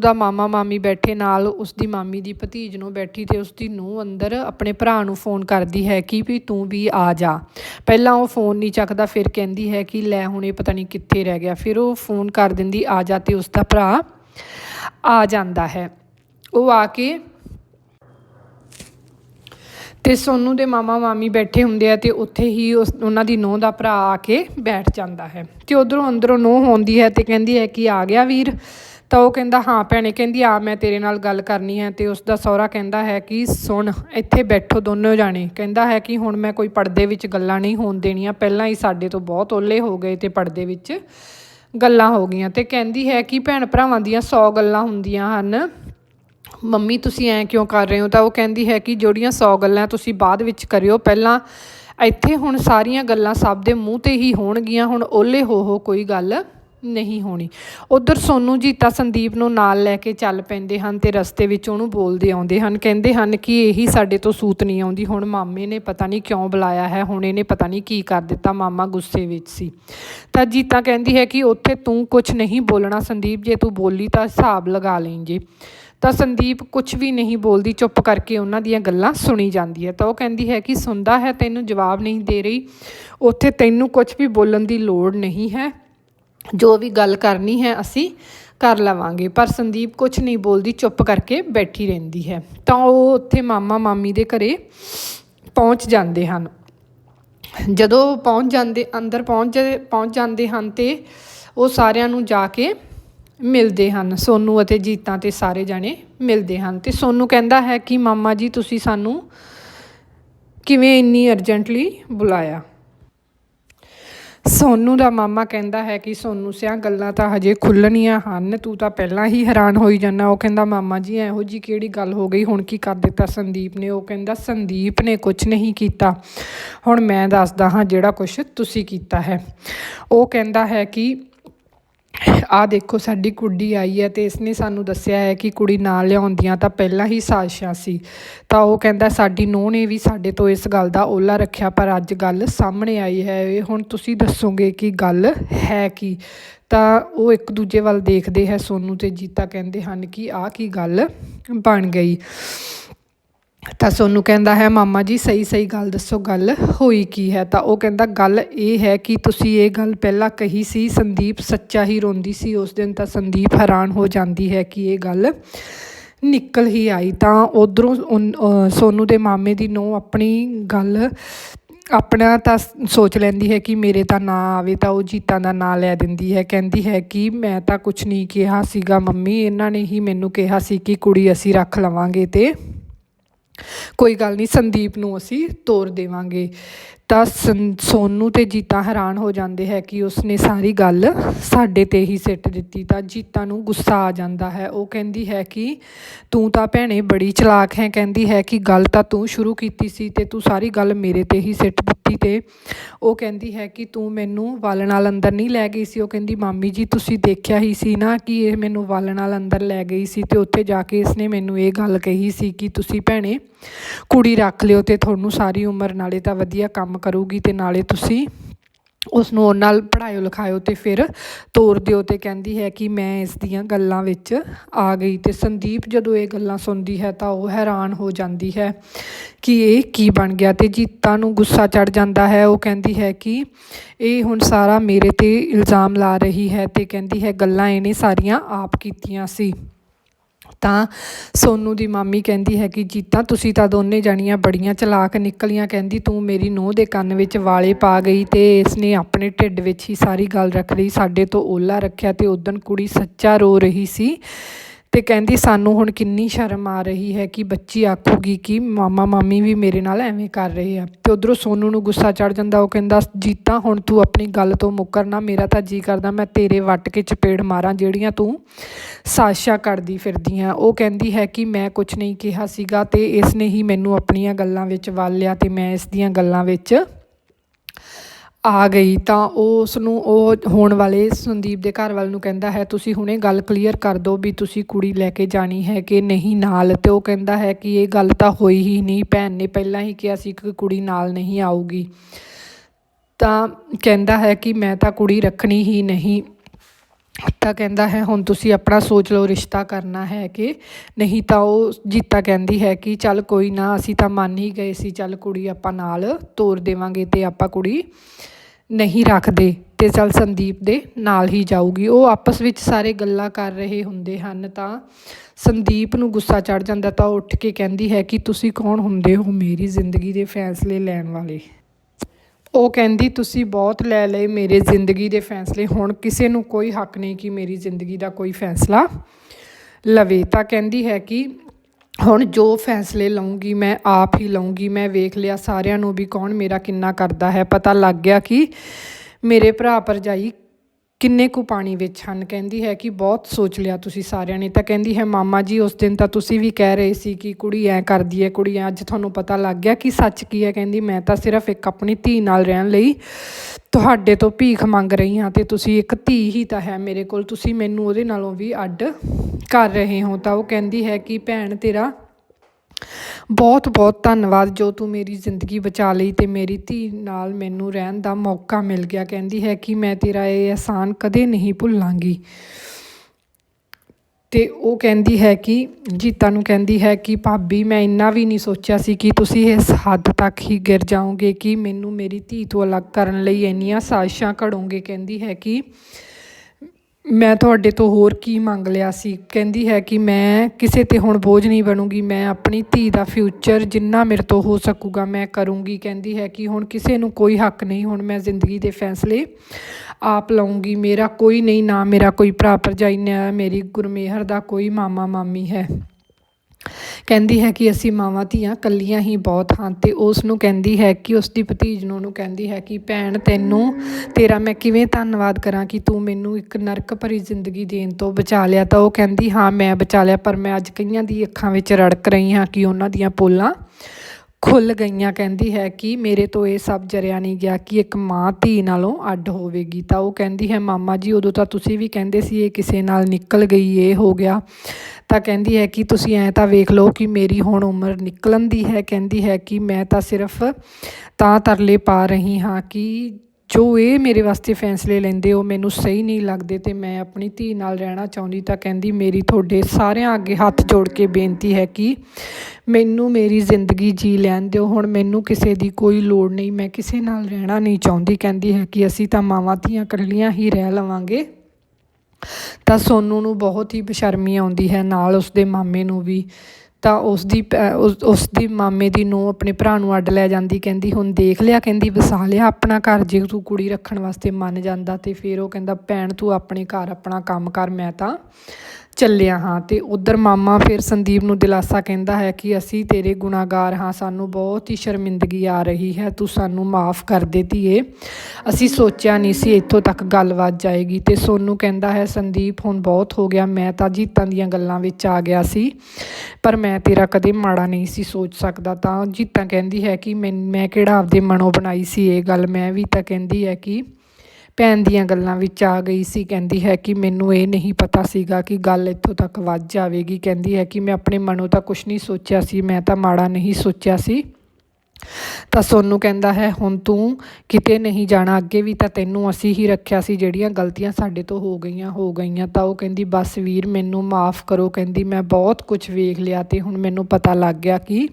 A: ਦਾ ਮਾਮਾ ਮਾਮੀ ਬੈਠੇ ਨਾਲ, ਉਸ ਦੀ ਮਾਮੀ ਦੀ ਭਤੀਜ ਨੂੰ ਬੈਠੀ ਅਤੇ ਉਸ ਦੀ ਨੂੰਹ ਅੰਦਰ ਆਪਣੇ ਭਰਾ ਨੂੰ ਫੋਨ ਕਰਦੀ ਹੈ ਕਿ ਵੀ ਤੂੰ ਵੀ ਆ ਜਾ। ਪਹਿਲਾਂ ਉਹ ਫੋਨ ਨਹੀਂ ਚੱਕਦਾ, ਫਿਰ ਕਹਿੰਦੀ ਹੈ ਕਿ ਲੈ ਹੁਣ ਇਹ ਪਤਾ ਨਹੀਂ ਕਿੱਥੇ ਰਹਿ ਗਿਆ। ਫਿਰ ਉਹ ਫੋਨ ਕਰ ਦਿੰਦੀ, ਆ ਜਾ ਅਤੇ ਉਸ ਦਾ ਭਰਾ ਆ ਜਾਂਦਾ ਹੈ। ਉਹ ਆ ਕੇ ਅਤੇ ਸੋਨੂੰ ਦੇ ਮਾਮਾ ਮਾਮੀ ਬੈਠੇ ਹੁੰਦੇ ਆ ਅਤੇ ਉੱਥੇ ਹੀ ਉਸ ਉਹਨਾਂ ਦੀ ਨੂੰਹ ਦਾ ਭਰਾ ਆ ਕੇ ਬੈਠ ਜਾਂਦਾ ਹੈ। ਅਤੇ ਉੱਧਰੋਂ ਅੰਦਰੋਂ ਨੂੰਹ ਆਉਂਦੀ ਹੈ ਅਤੇ ਕਹਿੰਦੀ ਹੈ ਕਿ ਆ ਗਿਆ ਵੀਰ। ਤਾਂ ਉਹ ਕਹਿੰਦਾ, ਹਾਂ ਭੈਣੇ। ਕਹਿੰਦੀ, ਆ, ਮੈਂ ਤੇਰੇ ਨਾਲ ਗੱਲ ਕਰਨੀ ਹੈ। ਤੇ ਉਸ ਦਾ ਸਹੁਰਾ ਕਹਿੰਦਾ ਹੈ ਕਿ, ਸੁਣ, ਇੱਥੇ ਬੈਠੋ ਦੋਨੋਂ ਜਾਣੇ। ਕਹਿੰਦਾ ਹੈ ਕਿ, ਹੁਣ ਮੈਂ ਕੋਈ ਪਰਦੇ ਵਿੱਚ ਗੱਲਾਂ ਨਹੀਂ ਹੋਣ ਦੇਣੀਆਂ। ਪਹਿਲਾਂ ਹੀ ਸਾਡੇ ਤੋਂ ਬਹੁਤ ਓਲੇ ਹੋ ਗਏ ਤੇ ਪਰਦੇ ਵਿੱਚ ਗੱਲਾਂ ਹੋ ਗਈਆਂ। ਤੇ ਕਹਿੰਦੀ ਹੈ ਕਿ ਭੈਣ ਭਰਾਵਾਂ ਦੀਆਂ 100 ਗੱਲਾਂ ਹੁੰਦੀਆਂ ਹਨ। ਮੰਮੀ ਤੁਸੀਂ ਐਂ ਕਿਉਂ ਕਰ ਰਹੇ ਹੋ? ਤਾਂ ਉਹ ਕਹਿੰਦੀ ਹੈ ਕਿ ਜਿਹੜੀਆਂ 100 ਗੱਲਾਂ ਤੁਸੀਂ ਬਾਅਦ ਵਿੱਚ ਕਰਿਓ, ਪਹਿਲਾਂ ਇੱਥੇ ਹੁਣ ਸਾਰੀਆਂ ਗੱਲਾਂ ਸਭ ਦੇ ਮੂੰਹ ਤੇ ਹੀ ਹੋਣਗੀਆਂ, ਹੁਣ ਓਲੇ ਹੋ ਹੋ ਕੋਈ ਗੱਲ ਨਹੀਂ ਹੋਣੀ। ਉਧਰ ਸੋਨੂ ਜੀ ਤਾਂ ਸੰਦੀਪ ਨੂੰ ਨਾਲ ਲੈ ਕੇ ਚੱਲ ਪੈਂਦੇ ਹਨ ਤੇ ਰਸਤੇ ਵਿੱਚ ਉਹਨੂੰ ਬੋਲਦੇ ਆਉਂਦੇ ਹਨ। ਕਹਿੰਦੇ ਹਨ ਕਿ ਇਹੀ ਸਾਡੇ ਤੋਂ ਸੂਤ ਨਹੀਂ ਆਉਂਦੀ। ਹੁਣ ਮਾਮੇ ਨੇ ਪਤਾ ਨਹੀਂ ਕਿਉਂ ਬੁਲਾਇਆ ਹੈ, ਹੁਣ ਇਹਨੇ ਪਤਾ ਨਹੀਂ ਕੀ ਕਰ ਦਿੱਤਾ, ਮਾਮਾ ਗੁੱਸੇ ਵਿੱਚ ਸੀ। ਤਾਂ ਜੀਤਾ ਕਹਿੰਦੀ ਹੈ ਕਿ ਉੱਥੇ ਤੂੰ ਕੁਝ ਨਹੀਂ ਬੋਲਣਾ ਸੰਦੀਪ, ਜੇ ਤੂੰ ਬੋਲੀ ਤਾਂ ਹਿਸਾਬ ਲਗਾ ਲੇਂਗੇ ਤਾਂ ਸੰਦੀਪ ਕੁਝ ਵੀ ਨਹੀਂ ਬੋਲਦੀ, ਚੁੱਪ ਕਰਕੇ ਉਹਨਾਂ ਦੀਆਂ ਗੱਲਾਂ ਸੁਣੀ ਜਾਂਦੀ ਹੈ। ਤਾਂ ਉਹ ਕਹਿੰਦੀ ਹੈ ਕਿ ਸੁਣਦਾ ਹੈ, ਤੈਨੂੰ ਜਵਾਬ ਨਹੀਂ ਦੇ ਰਹੀ। ਉੱਥੇ ਤੈਨੂੰ ਕੁਝ ਵੀ ਬੋਲਣ ਦੀ ਲੋੜ ਨਹੀਂ ਹੈ। ਜੋ ਵੀ ਗੱਲ ਕਰਨੀ ਹੈ, ਅਸੀਂ ਕਰ ਲਵਾਂਗੇ। ਪਰ ਸੰਦੀਪ ਕੁਝ ਨਹੀਂ ਬੋਲਦੀ, ਚੁੱਪ ਕਰਕੇ ਬੈਠੀ ਰਹਿੰਦੀ ਹੈ। ਤਾਂ ਉਹ ਉੱਥੇ ਮਾਮਾ ਮਾਮੀ ਦੇ ਘਰੇ ਪਹੁੰਚ ਜਾਂਦੇ ਹਨ। ਜਦੋਂ ਪਹੁੰਚ ਜਾਂਦੇ, ਅੰਦਰ ਪਹੁੰਚ ਜ- ਪਹੁੰਚ ਜਾਂਦੇ ਹਨ ਤੇ ਉਹ ਸਾਰਿਆਂ ਨੂੰ ਜਾ ਕੇ ਮਿਲਦੇ ਹਨ। ਸੋਨੂ ਅਤੇ ਜੀਤਾਂ ਤੇ ਸਾਰੇ ਜਾਣੇ ਮਿਲਦੇ ਹਨ। ਤੇ ਸੋਨੂ ਕਹਿੰਦਾ ਹੈ ਕਿ, ਮਾਮਾ ਜੀ, ਤੁਸੀਂ ਸਾਨੂੰ ਕਿਵੇਂ ਇੰਨੀ ਅਰਜੈਂਟਲੀ ਬੁਲਾਇਆ? ਸੋਨੂ ਦਾ ਮਾਮਾ ਕਹਿੰਦਾ ਹੈ ਕਿ, ਸੋਨੂ ਸਿਆ, ਗੱਲਾਂ ਤਾਂ ਹਜੇ ਖੁੱਲਣੀਆਂ ਹਨ। ਤੂੰ ਤਾਂ ਪਹਿਲਾਂ ਹੀ ਹੈਰਾਨ ਹੋਈ ਜਾਂਦਾ। ਉਹ ਕਹਿੰਦਾ, ਮਾਮਾ ਜੀ, ਇਹੋ ਜੀ ਕਿਹੜੀ ਗੱਲ ਹੋ ਗਈ? ਹੁਣ ਕੀ ਕਰ ਦਿੱਤਾ ਸੰਦੀਪ ਨੇ? ਉਹ ਕਹਿੰਦਾ, ਸੰਦੀਪ ਨੇ ਕੁਝ ਨਹੀਂ ਕੀਤਾ। ਹੁਣ ਮੈਂ ਦੱਸਦਾ ਹਾਂ ਜਿਹੜਾ ਕੁਝ ਤੁਸੀਂ ਕੀਤਾ ਹੈ। ਉਹ ਕਹਿੰਦਾ ਹੈ ਕਿ ਆਹ ਦੇਖੋ, ਸਾਡੀ ਕੁੜੀ ਆਈ ਹੈ ਤੇ ਇਸਨੇ ਸਾਨੂੰ ਦੱਸਿਆ ਹੈ ਕਿ ਕੁੜੀ ਨਾਲ ਲਿਆਉਂਦੀਆਂ ਤਾਂ ਪਹਿਲਾਂ ਹੀ ਸਾਜ਼ਿਸ਼ਾਂ ਸੀ। ਤਾਂ ਉਹ ਕਹਿੰਦਾ, ਸਾਡੀ ਨੂੰਹ ਨੇ ਵੀ ਸਾਡੇ ਤੋਂ ਇਸ ਗੱਲ ਦਾ ਓਲਾ ਰੱਖਿਆ, ਪਰ ਅੱਜ ਗੱਲ ਸਾਹਮਣੇ ਆਈ ਹੈ। ਇਹ ਹੁਣ ਤੁਸੀਂ ਦੱਸੋਗੇ ਕਿ ਗੱਲ ਹੈ ਕੀ? ਤਾਂ ਉਹ ਇੱਕ ਦੂਜੇ ਵੱਲ ਦੇਖਦੇ ਹੈ ਸੋਨੂ ਤੇ ਜੀਤਾ ਕਹਿੰਦੇ ਹਨ ਕਿ ਆਹ ਕੀ ਗੱਲ ਬਣ ਗਈ। ਤਾਂ ਸੋਨੂੰ ਕਹਿੰਦਾ ਹੈ, ਮਾਮਾ ਜੀ, ਸਹੀ ਸਹੀ ਗੱਲ ਦੱਸੋ, ਗੱਲ ਹੋਈ ਕੀ ਹੈ? ਤਾਂ ਉਹ ਕਹਿੰਦਾ, ਗੱਲ ਇਹ ਹੈ ਕਿ ਤੁਸੀਂ ਇਹ ਗੱਲ ਪਹਿਲਾਂ ਕਹੀ ਸੀ, ਸੰਦੀਪ ਸੱਚਾ ਹੀ ਰੋਂਦੀ ਸੀ। ਉਸ ਦਿਨ ਤਾਂ ਸੰਦੀਪ ਹੈਰਾਨ ਹੋ ਜਾਂਦੀ ਹੈ ਕਿ ਇਹ ਗੱਲ ਨਿਕਲ ਹੀ ਆਈ। ਤਾਂ ਉਧਰੋਂ ਸੋਨੂ ਦੇ ਮਾਮੇ ਦੀ ਨੂੰ ਆਪਣੀ ਗੱਲ, ਆਪਣਾ ਤਾਂ ਸੋਚ ਲੈਂਦੀ ਹੈ ਕਿ ਮੇਰੇ ਤਾਂ ਨਾਂ ਆਵੇ, ਤਾਂ ਉਹ ਜੀਤਾ ਦਾ ਨਾਂ ਲੈ ਦਿੰਦੀ ਹੈ। ਕਹਿੰਦੀ ਹੈ ਕਿ ਮੈਂ ਤਾਂ ਕੁਝ ਨਹੀਂ ਕਿਹਾ ਸੀਗਾ, ਮੰਮੀ। ਇਹਨਾਂ ਨੇ ਹੀ ਮੈਨੂੰ ਕਿਹਾ ਸੀ ਕਿ ਕੁੜੀ ਅਸੀਂ ਰੱਖ ਲਵਾਂਗੇ ਤੇ ਕੋਈ ਗੱਲ ਨਹੀਂ ਸੰਦੀਪ ਨੂੰ ਅਸੀਂ ਤੋਰ ਦੇਵਾਂਗੇ। ਤਾਂ ਸੰ- ਸੋਨੂੰ ਅਤੇ ਜੀਤਾ ਹੈਰਾਨ ਹੋ ਜਾਂਦੇ ਹੈ ਕਿ ਉਸਨੇ ਸਾਰੀ ਗੱਲ ਸਾਡੇ ਤੇ ਹੀ ਸਿੱਟ ਦਿੱਤੀ। ਤਾਂ ਜੀਤਾ ਨੂੰ ਗੁੱਸਾ ਆ ਜਾਂਦਾ ਹੈ। ਉਹ ਕਹਿੰਦੀ ਹੈ ਕਿ ਤੂੰ ਤਾਂ ਭੈਣੇ ਬੜੀ ਚਲਾਕ ਹੈ। ਕਹਿੰਦੀ ਹੈ ਕਿ ਗੱਲ ਤਾਂ ਤੂੰ ਸ਼ੁਰੂ ਕੀਤੀ ਸੀ ਅਤੇ ਤੂੰ ਸਾਰੀ ਗੱਲ ਮੇਰੇ ਤੇ ਹੀ ਸਿੱਟ ਦਿੱਤੀ ਅਤੇ ਉਹ ਕਹਿੰਦੀ ਹੈ ਕਿ ਤੂੰ ਮੈਨੂੰ ਵੱਲ ਨਾਲ ਅੰਦਰ ਨਹੀਂ ਲੈ ਗਈ ਸੀ। ਉਹ ਕਹਿੰਦੀ, ਮਾਮੀ ਜੀ, ਤੁਸੀਂ ਦੇਖਿਆ ਹੀ ਸੀ ਨਾ ਕਿ ਇਹ ਮੈਨੂੰ ਵੱਲ ਨਾਲ ਅੰਦਰ ਲੈ ਗਈ ਸੀ ਅਤੇ ਉੱਥੇ ਜਾ ਕੇ ਇਸਨੇ ਮੈਨੂੰ ਇਹ ਗੱਲ ਕਹੀ ਸੀ ਕਿ ਤੁਸੀਂ ਭੈਣੇ ਕੁੜੀ ਰੱਖ ਲਿਓ ਅਤੇ ਤੁਹਾਨੂੰ ਸਾਰੀ ਉਮਰ ਨਾਲੇ ਤਾਂ ਵਧੀਆ ਕੰਮ ਕਰੂਗੀ ਤੇ ਨਾਲੇ ਤੁਸੀਂ ਉਸ ਨੂੰ ਉਹਨਾਂ ਨਾਲ ਪੜ੍ਹਾਇਓ ਲਿਖਾਇਓ ਤੇ ਫਿਰ ਤੋਰ ਦਿਓ ਤੇ ਕਹਿੰਦੀ ਹੈ ਕਿ ਮੈਂ ਇਸ ਦੀਆਂ ਗੱਲਾਂ ਵਿੱਚ ਆ ਗਈ ਤੇ ਸੰਦੀਪ ਜਦੋਂ ਇਹ ਗੱਲਾਂ ਸੁਣਦੀ ਹੈ ਤਾਂ ਉਹ ਹੈਰਾਨ ਹੋ ਜਾਂਦੀ ਹੈ ਕਿ ਇਹ ਕੀ ਬਣ ਗਿਆ ਤੇ ਜੀਤਾ ਨੂੰ ਗੁੱਸਾ ਚੜ ਜਾਂਦਾ ਹੈ। ਉਹ ਕਹਿੰਦੀ ਹੈ ਕਿ ਇਹ ਹੁਣ ਸਾਰਾ ਮੇਰੇ ਤੇ ਇਲਜ਼ਾਮ ਲਾ ਰਹੀ ਹੈ ਤੇ ਕਹਿੰਦੀ ਹੈ ਗੱਲਾਂ ਇਹਨੇ ਸਾਰੀਆਂ ਆਪ ਕੀਤੀਆਂ ਸੀ। ਤਾਂ ਸੋਨੂੰ ਦੀ ਮਾਮੀ ਕਹਿੰਦੀ ਹੈ ਕਿ ਜੀਤਾ, ਤੁਸੀਂ ਤਾਂ ਦੋਨੇ ਜਾਣੀਆਂ ਬੜੀਆਂ ਚਲਾਕ ਨਿਕਲੀਆਂ, ਕਹਿੰਦੀ ਤੂੰ ਮੇਰੀ ਨੂੰਹ ਦੇ ਕੰਨ ਵਿੱਚ ਵਾਲੇ ਪਾ ਗਈ ਤੇ ਇਸਨੇ ਆਪਣੇ ਢਿੱਡ ਵਿੱਚ ਹੀ ਸਾਰੀ ਗੱਲ ਰੱਖ ਲਈ, ਸਾਡੇ ਤੋਂ ਓਲਾ ਰੱਖਿਆ ਤੇ ਉਦੋਂ ਕੁੜੀ ਸੱਚਾ ਰੋ ਰਹੀ ਸੀ। ਅਤੇ ਕਹਿੰਦੀ ਸਾਨੂੰ ਹੁਣ ਕਿੰਨੀ ਸ਼ਰਮ ਆ ਰਹੀ ਹੈ ਕਿ ਬੱਚੀ ਆਖੂਗੀ ਕਿ ਮਾਮਾ ਮਾਮੀ ਵੀ ਮੇਰੇ ਨਾਲ ਐਵੇਂ ਕਰ ਰਹੇ ਆ। ਅਤੇ ਉੱਧਰੋਂ ਸੋਨੂੰ ਨੂੰ ਗੁੱਸਾ ਚੜ੍ਹ ਜਾਂਦਾ, ਉਹ ਕਹਿੰਦਾ ਜੀਤਾ ਹੁਣ ਤੂੰ ਆਪਣੀ ਗੱਲ ਤੋਂ ਮੁੱਕਰ ਨਾ, ਮੇਰਾ ਤਾਂ ਜੀ ਕਰਦਾ, ਮੈਂ ਤੇਰੇ ਵੱਟ ਕੇ ਚਪੇੜ ਮਾਰਾਂ, ਜਿਹੜੀਆਂ ਤੂੰ ਸਾਜ਼ਿਸ਼ਾਂ ਕਰਦੀ ਫਿਰਦੀ ਆ। ਉਹ ਕਹਿੰਦੀ ਹੈ ਕਿ ਮੈਂ ਕੁਝ ਨਹੀਂ ਕਿਹਾ ਸੀਗਾ ਅਤੇ ਇਸ ਨੇ ਹੀ ਮੈਨੂੰ ਆਪਣੀਆਂ ਗੱਲਾਂ ਵਿੱਚ ਵੱਲ ਲਿਆ ਅਤੇ ਮੈਂ ਇਸ ਦੀਆਂ ਗੱਲਾਂ ਵਿੱਚ ਆ ਗਈ ਤਾਂ ਉਹ ਉਸ ਨੂੰ ਉਹ ਹੋਣ ਵਾਲੇ ਸੰਦੀਪ ਦੇ ਘਰ ਵਾਲ ਨੂੰ ਕਹਿੰਦਾ ਹੈ, ਤੁਸੀਂ ਹੁਣੇ ਗੱਲ ਕਲੀਅਰ ਕਰ ਦਿਓ ਵੀ ਤੁਸੀਂ ਕੁੜੀ ਲੈ ਕੇ ਜਾਣੀ ਹੈ ਕਿ ਨਹੀਂ ਨਾਲ। ਤੇ ਉਹ ਕਹਿੰਦਾ ਹੈ ਕਿ ਇਹ ਗੱਲ ਤਾਂ ਹੋਈ ਹੀ ਨਹੀਂ, ਭੈਣ ਨੇ ਪਹਿਲਾਂ ਹੀ ਕਿਹਾ ਸੀ ਕਿ ਕੁੜੀ ਨਾਲ ਨਹੀਂ ਆਊਗੀ। ਤਾਂ ਕਹਿੰਦਾ ਹੈ ਕਿ ਮੈਂ ਤਾਂ ਕੁੜੀ ਰੱਖਣੀ ਹੀ ਨਹੀਂ। ਤਾਂ ਕਹਿੰਦਾ ਹੈ, ਹੁਣ ਤੁਸੀਂ ਆਪਣਾ ਸੋਚ ਲਓ, ਰਿਸ਼ਤਾ ਕਰਨਾ ਹੈ ਕਿ ਨਹੀਂ ਤਾਂ ਉਹ ਜੀਤਾ ਕਹਿੰਦੀ ਹੈ ਕਿ ਚੱਲ ਕੋਈ ਨਾ, ਅਸੀਂ ਤਾਂ ਮੰਨ ਹੀ ਗਏ ਸੀ, ਚੱਲ ਕੁੜੀ ਆਪਾਂ ਨਾਲ ਤੋਰ ਦੇਵਾਂਗੇ ਤੇ ਆਪਾਂ ਕੁੜੀ ਨਹੀਂ ਰੱਖਦੇ ਤੇ ਚੱਲ ਸੰਦੀਪ ਦੇ ਨਾਲ ਹੀ ਜਾਊਗੀ। ਉਹ ਆਪਸ ਵਿੱਚ ਸਾਰੇ ਗੱਲਾਂ ਕਰ ਰਹੇ ਹੁੰਦੇ ਹਨ ਤਾਂ ਸੰਦੀਪ ਨੂੰ ਗੁੱਸਾ ਚੜ ਜਾਂਦਾ ਤਾਂ ਉਹ ਉੱਠ ਕੇ ਕਹਿੰਦੀ ਹੈ ਕਿ ਤੁਸੀਂ ਕੌਣ ਹੁੰਦੇ ਹੋ ਮੇਰੀ ਜ਼ਿੰਦਗੀ ਦੇ ਫੈਸਲੇ ਲੈਣ ਵਾਲੇ? ਉਹ ਕਹਿੰਦੀ, ਤੁਸੀਂ ਬਹੁਤ ਲੈ ਲਏ ਮੇਰੇ ਜ਼ਿੰਦਗੀ ਦੇ ਫੈਸਲੇ। ਹੁਣ ਕਿਸੇ ਨੂੰ ਕੋਈ ਹੱਕ ਨਹੀਂ ਕਿ ਮੇਰੀ ਜ਼ਿੰਦਗੀ ਦਾ ਕੋਈ ਫੈਸਲਾ ਲਵੇ। ਤਾਂ ਕਹਿੰਦੀ ਹੈ ਕਿ ਹੁਣ ਜੋ ਫੈਸਲੇ ਲਵਾਂਗੀ ਮੈਂ ਆਪ ਹੀ ਲਵਾਂਗੀ ਮੈਂ ਵੇਖ ਲਿਆ, ਸਾਰਿਆਂ ਨੂੰ ਵੀ ਕੌਣ ਮੇਰਾ ਕਿੰਨਾ ਕਰਦਾ ਹੈ। ਪਤਾ ਲੱਗ ਗਿਆ ਕਿ ਮੇਰੇ ਭਰਾ ਭਰਜਾਈ ਕਿੰਨੇ ਕੁ ਪਾਣੀ ਵਿੱਚ ਹਨ? ਕਹਿੰਦੀ ਹੈ ਕਿ ਬਹੁਤ ਸੋਚ ਲਿਆ ਤੁਸੀਂ ਸਾਰਿਆਂ ਨੇ। ਤਾਂ ਕਹਿੰਦੀ ਹੈ, ਮਾਮਾ ਜੀ, ਉਸ ਦਿਨ ਤਾਂ ਤੁਸੀਂ ਵੀ ਕਹਿ ਰਹੇ ਸੀ ਕਿ ਕੁੜੀ ਐ ਕਰਦੀ ਹੈ, ਕੁੜੀ ਐਂ। ਅੱਜ ਤੁਹਾਨੂੰ ਪਤਾ ਲੱਗ ਗਿਆ ਕਿ ਸੱਚ ਕੀ ਹੈ? ਕਹਿੰਦੀ, ਮੈਂ ਤਾਂ ਸਿਰਫ ਇੱਕ ਆਪਣੀ ਧੀ ਨਾਲ ਰਹਿਣ ਲਈ ਤੁਹਾਡੇ ਤੋਂ ਭੀਖ ਮੰਗ ਰਹੀ ਹਾਂ ਤੇ ਤੁਸੀਂ ਇੱਕ ਧੀ ਹੀ ਤਾਂ ਹੈ ਮੇਰੇ ਕੋਲ। ਤੁਸੀਂ ਮੈਨੂੰ ਉਹਦੇ ਨਾਲੋਂ ਵੀ ਅੱਡ ਕਰ ਰਹੇ ਹੋ। ਤਾਂ ਉਹ ਕਹਿੰਦੀ ਹੈ ਕਿ, ਭੈਣ, ਤੇਰਾ ਬਹੁਤ ਬਹੁਤ ਧੰਨਵਾਦ ਜੋ ਤੂੰ ਮੇਰੀ ਜ਼ਿੰਦਗੀ ਬਚਾ ਲਈ ਅਤੇ ਮੇਰੀ ਧੀ ਨਾਲ ਮੈਨੂੰ ਰਹਿਣ ਦਾ ਮੌਕਾ ਮਿਲ ਗਿਆ। ਕਹਿੰਦੀ ਹੈ ਕਿ ਮੈਂ ਤੇਰਾ ਇਹ ਅਹਿਸਾਨ ਕਦੇ ਨਹੀਂ ਭੁੱਲਾਂਗੀ। ਅਤੇ ਉਹ ਕਹਿੰਦੀ ਹੈ ਕਿ, ਜੀਤਾ ਨੂੰ ਕਹਿੰਦੀ ਹੈ ਕਿ, ਭਾਬੀ, ਮੈਂ ਇੰਨਾ ਵੀ ਨਹੀਂ ਸੋਚਿਆ ਸੀ ਕਿ ਤੁਸੀਂ ਇਸ ਹੱਦ ਤੱਕ ਹੀ ਗਿਰ ਜਾਓਗੇ ਕਿ ਮੈਨੂੰ ਮੇਰੀ ਧੀ ਤੋਂ ਅਲੱਗ ਕਰਨ ਲਈ ਇੰਨੀਆਂ ਸਾਜ਼ਿਸ਼ਾਂ ਘੜੋਗੇ। ਕਹਿੰਦੀ ਹੈ ਕਿ ਮੈਂ ਤੁਹਾਡੇ ਤੋਂ ਹੋਰ ਕੀ ਮੰਗ ਲਿਆ ਸੀ? ਕਹਿੰਦੀ ਹੈ ਕਿ ਮੈਂ ਕਿਸੇ ਤੇ ਹੁਣ ਬੋਝ ਨਹੀਂ ਬਣੂਗੀ, ਮੈਂ ਆਪਣੀ ਧੀ ਦਾ ਫਿਊਚਰ ਜਿੰਨਾ ਮੇਰੇ ਤੋਂ ਹੋ ਸਕੂਗਾ ਮੈਂ ਕਰੂੰਗੀ। ਕਹਿੰਦੀ ਹੈ ਕਿ ਹੁਣ ਕਿਸੇ ਨੂੰ ਕੋਈ ਹੱਕ ਨਹੀਂ, ਹੁਣ ਮੈਂ ਜ਼ਿੰਦਗੀ ਦੇ ਫੈਸਲੇ ਆਪ ਲਵਾਂਗੀ ਮੇਰਾ ਕੋਈ ਨਹੀਂ, ਨਾ ਮੇਰਾ ਕੋਈ ਭਰਾ ਭਰਜਾਈ, ਨਾ ਮੇਰੀ ਗੁਰਮੇਹਰ ਦਾ ਕੋਈ ਮਾਮਾ ਮਾਮੀ ਹੈ। ਕਹਿੰਦੀ ਹੈ ਕਿ ਅਸੀਂ ਮਾਵਾਂ ਧੀਆਂ ਇਕੱਲੀਆਂ ਹੀ ਬਹੁਤ ਹਾਂ ਅਤੇ ਉਸ ਨੂੰ ਕਹਿੰਦੀ ਹੈ ਕਿ ਉਸ ਦੀ ਭਤੀਜ ਨੂੰ ਉਹਨੂੰ ਕਹਿੰਦੀ ਹੈ ਕਿ, ਭੈਣ, ਤੈਨੂੰ ਤੇਰਾ ਮੈਂ ਕਿਵੇਂ ਧੰਨਵਾਦ ਕਰਾਂ ਕਿ ਤੂੰ ਮੈਨੂੰ ਇੱਕ ਨਰਕ ਭਰੀ ਜ਼ਿੰਦਗੀ ਦੇਣ ਤੋਂ ਬਚਾ ਲਿਆ? ਤਾਂ ਉਹ ਕਹਿੰਦੀ, ਹਾਂ, ਮੈਂ ਬਚਾ ਲਿਆ, ਪਰ ਮੈਂ ਅੱਜ ਕਈਆਂ ਦੀ ਅੱਖਾਂ ਵਿੱਚ ਰੜਕ ਰਹੀ ਹਾਂ ਕਿ ਉਹਨਾਂ ਦੀਆਂ ਪੋਲਾਂ ਖੁੱਲ ਗਈਆਂ। ਕਹਿੰਦੀ ਹੈ ਕਿ ਮੇਰੇ ਤੋਂ ਇਹ ਸਭ ਜਰਿਆ ਨਹੀਂ ਗਿਆ ਕਿ ਇੱਕ ਮਾਂ ਧੀ ਨਾਲੋਂ ਅੱਡ ਹੋਵੇਗੀ। ਤਾਂ ਉਹ ਕਹਿੰਦੀ ਹੈ, ਮਾਮਾ ਜੀ, ਉਦੋਂ ਤਾਂ ਤੁਸੀਂ ਵੀ ਕਹਿੰਦੇ ਸੀ ਇਹ ਕਿਸੇ ਨਾਲ ਨਿਕਲ ਗਈ, ਇਹ ਹੋ ਗਿਆ। ਤਾਂ ਕਹਿੰਦੀ ਹੈ ਕਿ ਤੁਸੀਂ ਐਂ ਤਾਂ ਵੇਖ ਲਓ ਕਿ ਮੇਰੀ ਹੁਣ ਉਮਰ ਨਿਕਲਣ ਦੀ ਹੈ। ਕਹਿੰਦੀ ਹੈ ਕਿ ਮੈਂ ਤਾਂ ਸਿਰਫ ਤਾਂ ਤਰਲੇ ਪਾ ਰਹੀ ਹਾਂ ਕਿ ਜੋ ਇਹ ਮੇਰੇ ਵਾਸਤੇ ਫੈਸਲੇ ਲੈਂਦੇ ਉਹ ਮੈਨੂੰ ਸਹੀ ਨਹੀਂ ਲੱਗਦੇ ਤੇ ਮੈਂ ਆਪਣੀ ਧੀ ਨਾਲ ਰਹਿਣਾ ਚਾਹੁੰਦੀ ਤਾਂ ਕਹਿੰਦੀ ਮੇਰੀ ਤੁਹਾਡੇ ਸਾਰਿਆਂ ਅੱਗੇ ਹੱਥ ਜੋੜ ਕੇ ਬੇਨਤੀ ਹੈ ਕਿ ਮੈਨੂੰ ਮੇਰੀ ਜ਼ਿੰਦਗੀ ਜੀ ਲੈਣ ਦਿਓ। ਹੁਣ ਮੈਨੂੰ ਕਿਸੇ ਦੀ ਕੋਈ ਲੋੜ ਨਹੀਂ, ਮੈਂ ਕਿਸੇ ਨਾਲ ਰਹਿਣਾ ਨਹੀਂ ਚਾਹੁੰਦੀ। ਕਹਿੰਦੀ ਹੈ ਕਿ ਅਸੀਂ ਤਾਂ ਮਾਵਾਂ ਧੀਆਂ ਇਕੱਲੀਆਂ ਹੀ ਰਹਿ ਲਵਾਂਗੇ। ਤਾਂ ਸੋਨੂੰ ਨੂੰ ਬਹੁਤ ਹੀ ਬੇਸ਼ਰਮੀ ਆਉਂਦੀ ਹੈ, ਨਾਲ ਉਸਦੇ ਮਾਮੇ ਨੂੰ ਵੀ। ਤਾਂ ਉਸਦੀ ਦੀ ਭੈ- ਮਾਮੇ ਦੀ ਨੂੰ ਆਪਣੇ ਭਰਾ ਨੂੰ ਅੱਡ ਲੈ ਜਾਂਦੀ, ਕਹਿੰਦੀ, ਹੁਣ ਦੇਖ ਲਿਆ, ਕਹਿੰਦੀ, ਵਸਾ ਲਿਆ ਆਪਣਾ ਘਰ, ਜੇ ਤੂੰ ਕੁੜੀ ਰੱਖਣ ਵਾਸਤੇ ਮੰਨ ਜਾਂਦਾ ਤੇ ਫਿਰ ਉਹ ਕਹਿੰਦਾ, ਭੈਣ, ਤੂੰ ਆਪਣੇ ਘਰ, ਆਪਣਾ ਕੰਮ ਕਰ, ਮੈਂ ਤਾਂ ਚੱਲਿਆ ਹਾਂ ਤੇ ਉਧਰ ਮਾਮਾ ਫਿਰ ਸੰਦੀਪ ਨੂੰ ਦਿਲਾਸਾ ਕਹਿੰਦਾ ਹੈ ਕਿ ਅਸੀਂ ਤੇਰੇ ਗੁਨਾਹਗਾਰ ਹਾਂ, ਸਾਨੂੰ ਬਹੁਤ ਹੀ ਸ਼ਰਮਿੰਦਗੀ ਆ ਰਹੀ ਹੈ, ਤੂੰ ਸਾਨੂੰ ਮਾਫ ਕਰ ਦੇ ਧੀਏ। ਅਸੀਂ ਸੋਚਿਆ ਨਹੀਂ ਸੀ ਇੱਥੋਂ ਤੱਕ ਗੱਲ ਵੱਧ ਜਾਏਗੀ ਤੇ ਸੋਨੂੰ ਕਹਿੰਦਾ ਹੈ, ਸੰਦੀਪ ਹੁਣ ਬਹੁਤ ਹੋ ਗਿਆ, ਮੈਂ ਤਾਂ ਜੀਤਾਂ ਦੀਆਂ ਗੱਲਾਂ ਵਿੱਚ ਆ ਗਿਆ ਸੀ, ਪਰ ਮੈਂ ਤੇਰਾ ਕਦੇ ਮਾੜਾ ਨਹੀਂ ਸੀ ਸੋਚ ਸਕਦਾ। ਤਾਂ ਜੀਤਾਂ ਕਹਿੰਦੀ ਹੈ ਕਿ ਮੈਂ ਮੈਂ ਕਿਹੜਾ ਆਪਦੇ ਮਨੋਂ ਬਣਾਈ ਸੀ ਇਹ ਗੱਲ, ਮੈਂ ਵੀ ਤਾਂ ਕਹਿੰਦੀ ਹੈ ਕਿ ਭੈਣ ਦੀਆਂ ਗੱਲਾਂ ਵਿੱਚ ਆ ਗਈ ਸੀ, ਕਹਿੰਦੀ ਹੈ ਕਿ ਮੈਨੂੰ ਇਹ ਨਹੀਂ ਪਤਾ ਸੀਗਾ ਕਿ ਗੱਲ ਇੱਥੋਂ ਤੱਕ ਵੱਧ ਜਾਵੇਗੀ। ਕਹਿੰਦੀ ਹੈ ਕਿ ਮੈਂ ਆਪਣੇ ਮਨੋਂ ਤਾਂ ਕੁਝ ਨਹੀਂ ਸੋਚਿਆ ਸੀ, ਮੈਂ ਤਾਂ ਮਾੜਾ ਨਹੀਂ ਸੋਚਿਆ ਸੀ। ਤਾਂ ਸੋਨੂੰ ਕਹਿੰਦਾ ਹੈ, ਹੁਣ ਤੂੰ ਕਿਤੇ ਨਹੀਂ ਜਾਣਾ, ਅੱਗੇ ਵੀ ਤਾਂ ਤੈਨੂੰ ਅਸੀਂ ਹੀ ਰੱਖਿਆ ਸੀ, ਜਿਹੜੀਆਂ ਗਲਤੀਆਂ ਸਾਡੇ ਤੋਂ ਹੋ ਗਈਆਂ ਹੋ ਗਈਆਂ। ਤਾਂ ਉਹ ਕਹਿੰਦੀ, ਬਸ ਵੀਰ, ਮੈਨੂੰ ਮਾਫ ਕਰੋ। ਕਹਿੰਦੀ, ਮੈਂ ਬਹੁਤ ਕੁਝ ਵੇਖ ਲਿਆ ਤੇ ਹੁਣ ਮੈਨੂੰ ਪਤਾ ਲੱਗ ਗਿਆ ਕਿ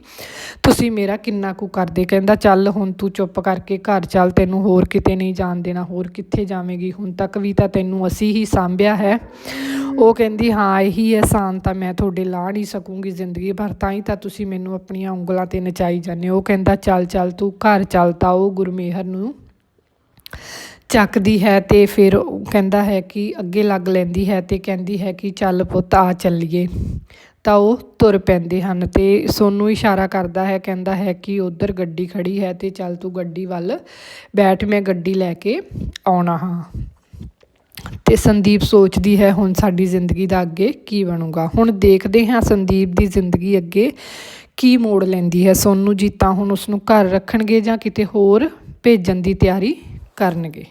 A: ਤੁਸੀਂ ਮੇਰਾ ਕਿੰਨਾ ਕੁ ਕਰਦੇ। ਕਹਿੰਦਾ, ਚੱਲ ਹੁਣ ਤੂੰ ਚੁੱਪ ਕਰਕੇ ਘਰ ਚੱਲ, ਤੈਨੂੰ ਹੋਰ ਕਿਤੇ ਨਹੀਂ ਜਾਣ ਦੇਣਾ, ਹੋਰ ਕਿੱਥੇ ਜਾਵੇਂਗੀ? ਹੁਣ ਤੱਕ ਵੀ ਤਾਂ ਤੈਨੂੰ ਅਸੀਂ ਹੀ ਸਾਂਭਿਆ ਹੈ। ਉਹ ਕਹਿੰਦੀ, ਹਾਂ, ਇਹੀ ਆਸਾਨ ਤਾਂ ਮੈਂ ਤੁਹਾਡੇ ਲਾ ਨਹੀਂ ਸਕੂੰਗੀ ਜ਼ਿੰਦਗੀ ਭਰ, ਤਾਂ ਹੀ ਤਾਂ ਤੁਸੀਂ ਮੈਨੂੰ ਆਪਣੀਆਂ ਉਂਗਲਾਂ ਤੇ ਨਚਾਈ ਜਾਂਦੇ ਹੋ। ਉਹ ਕਹਿੰਦਾ ਚੱਲ ਚੱਲ ਤੂੰ ਘਰ ਚੱਲ ਤਾਂ ਉਹ ਗੁਰਮੇਹਰ ਨੂੰ ਚੱਕਦੀ ਹੈ ਤੇ ਫਿਰ ਕਹਿੰਦਾ ਹੈ ਕਿ ਅੱਗੇ ਲੱਗ ਲੈਂਦੀ ਹੈ ਤੇ ਕਹਿੰਦੀ ਹੈ ਕਿ ਚੱਲ ਪੁੱਤ ਆ ਚੱਲੀਏ। ਤਾਂ ਉਹ ਤੁਰ ਪੈਂਦੇ ਹਨ ਤੇ ਸੋਨੂੰ ਇਸ਼ਾਰਾ ਕਰਦਾ ਹੈ, ਕਹਿੰਦਾ ਹੈ ਕਿ ਉਧਰ ਗੱਡੀ ਖੜੀ ਹੈ ਤੇ ਚੱਲ ਤੂੰ ਗੱਡੀ ਵੱਲ ਬੈਠ, ਮੈਂ ਗੱਡੀ ਲੈ ਕੇ ਆਉਣਾ ਹਾਂ। ਤੇ ਸੰਦੀਪ ਸੋਚਦੀ ਹੈ ਹੁਣ ਸਾਡੀ ਜ਼ਿੰਦਗੀ ਦਾ ਅੱਗੇ ਕੀ ਬਣੂਗਾ। ਹੁਣ ਦੇਖਦੇ ਹਾਂ ਸੰਦੀਪ ਦੀ ਜ਼ਿੰਦਗੀ ਅੱਗੇ ਕੀ ਮੋੜ ਲੈਂਦੀ ਹੈ? ਸੋਨੂੰ ਜੀ ਤਾਂ ਹੁਣ ਉਸਨੂੰ ਘਰ ਰੱਖਣਗੇ ਜਾਂ ਕਿਤੇ ਹੋਰ ਭੇਜਣ ਦੀ ਤਿਆਰੀ ਕਰਨਗੇ?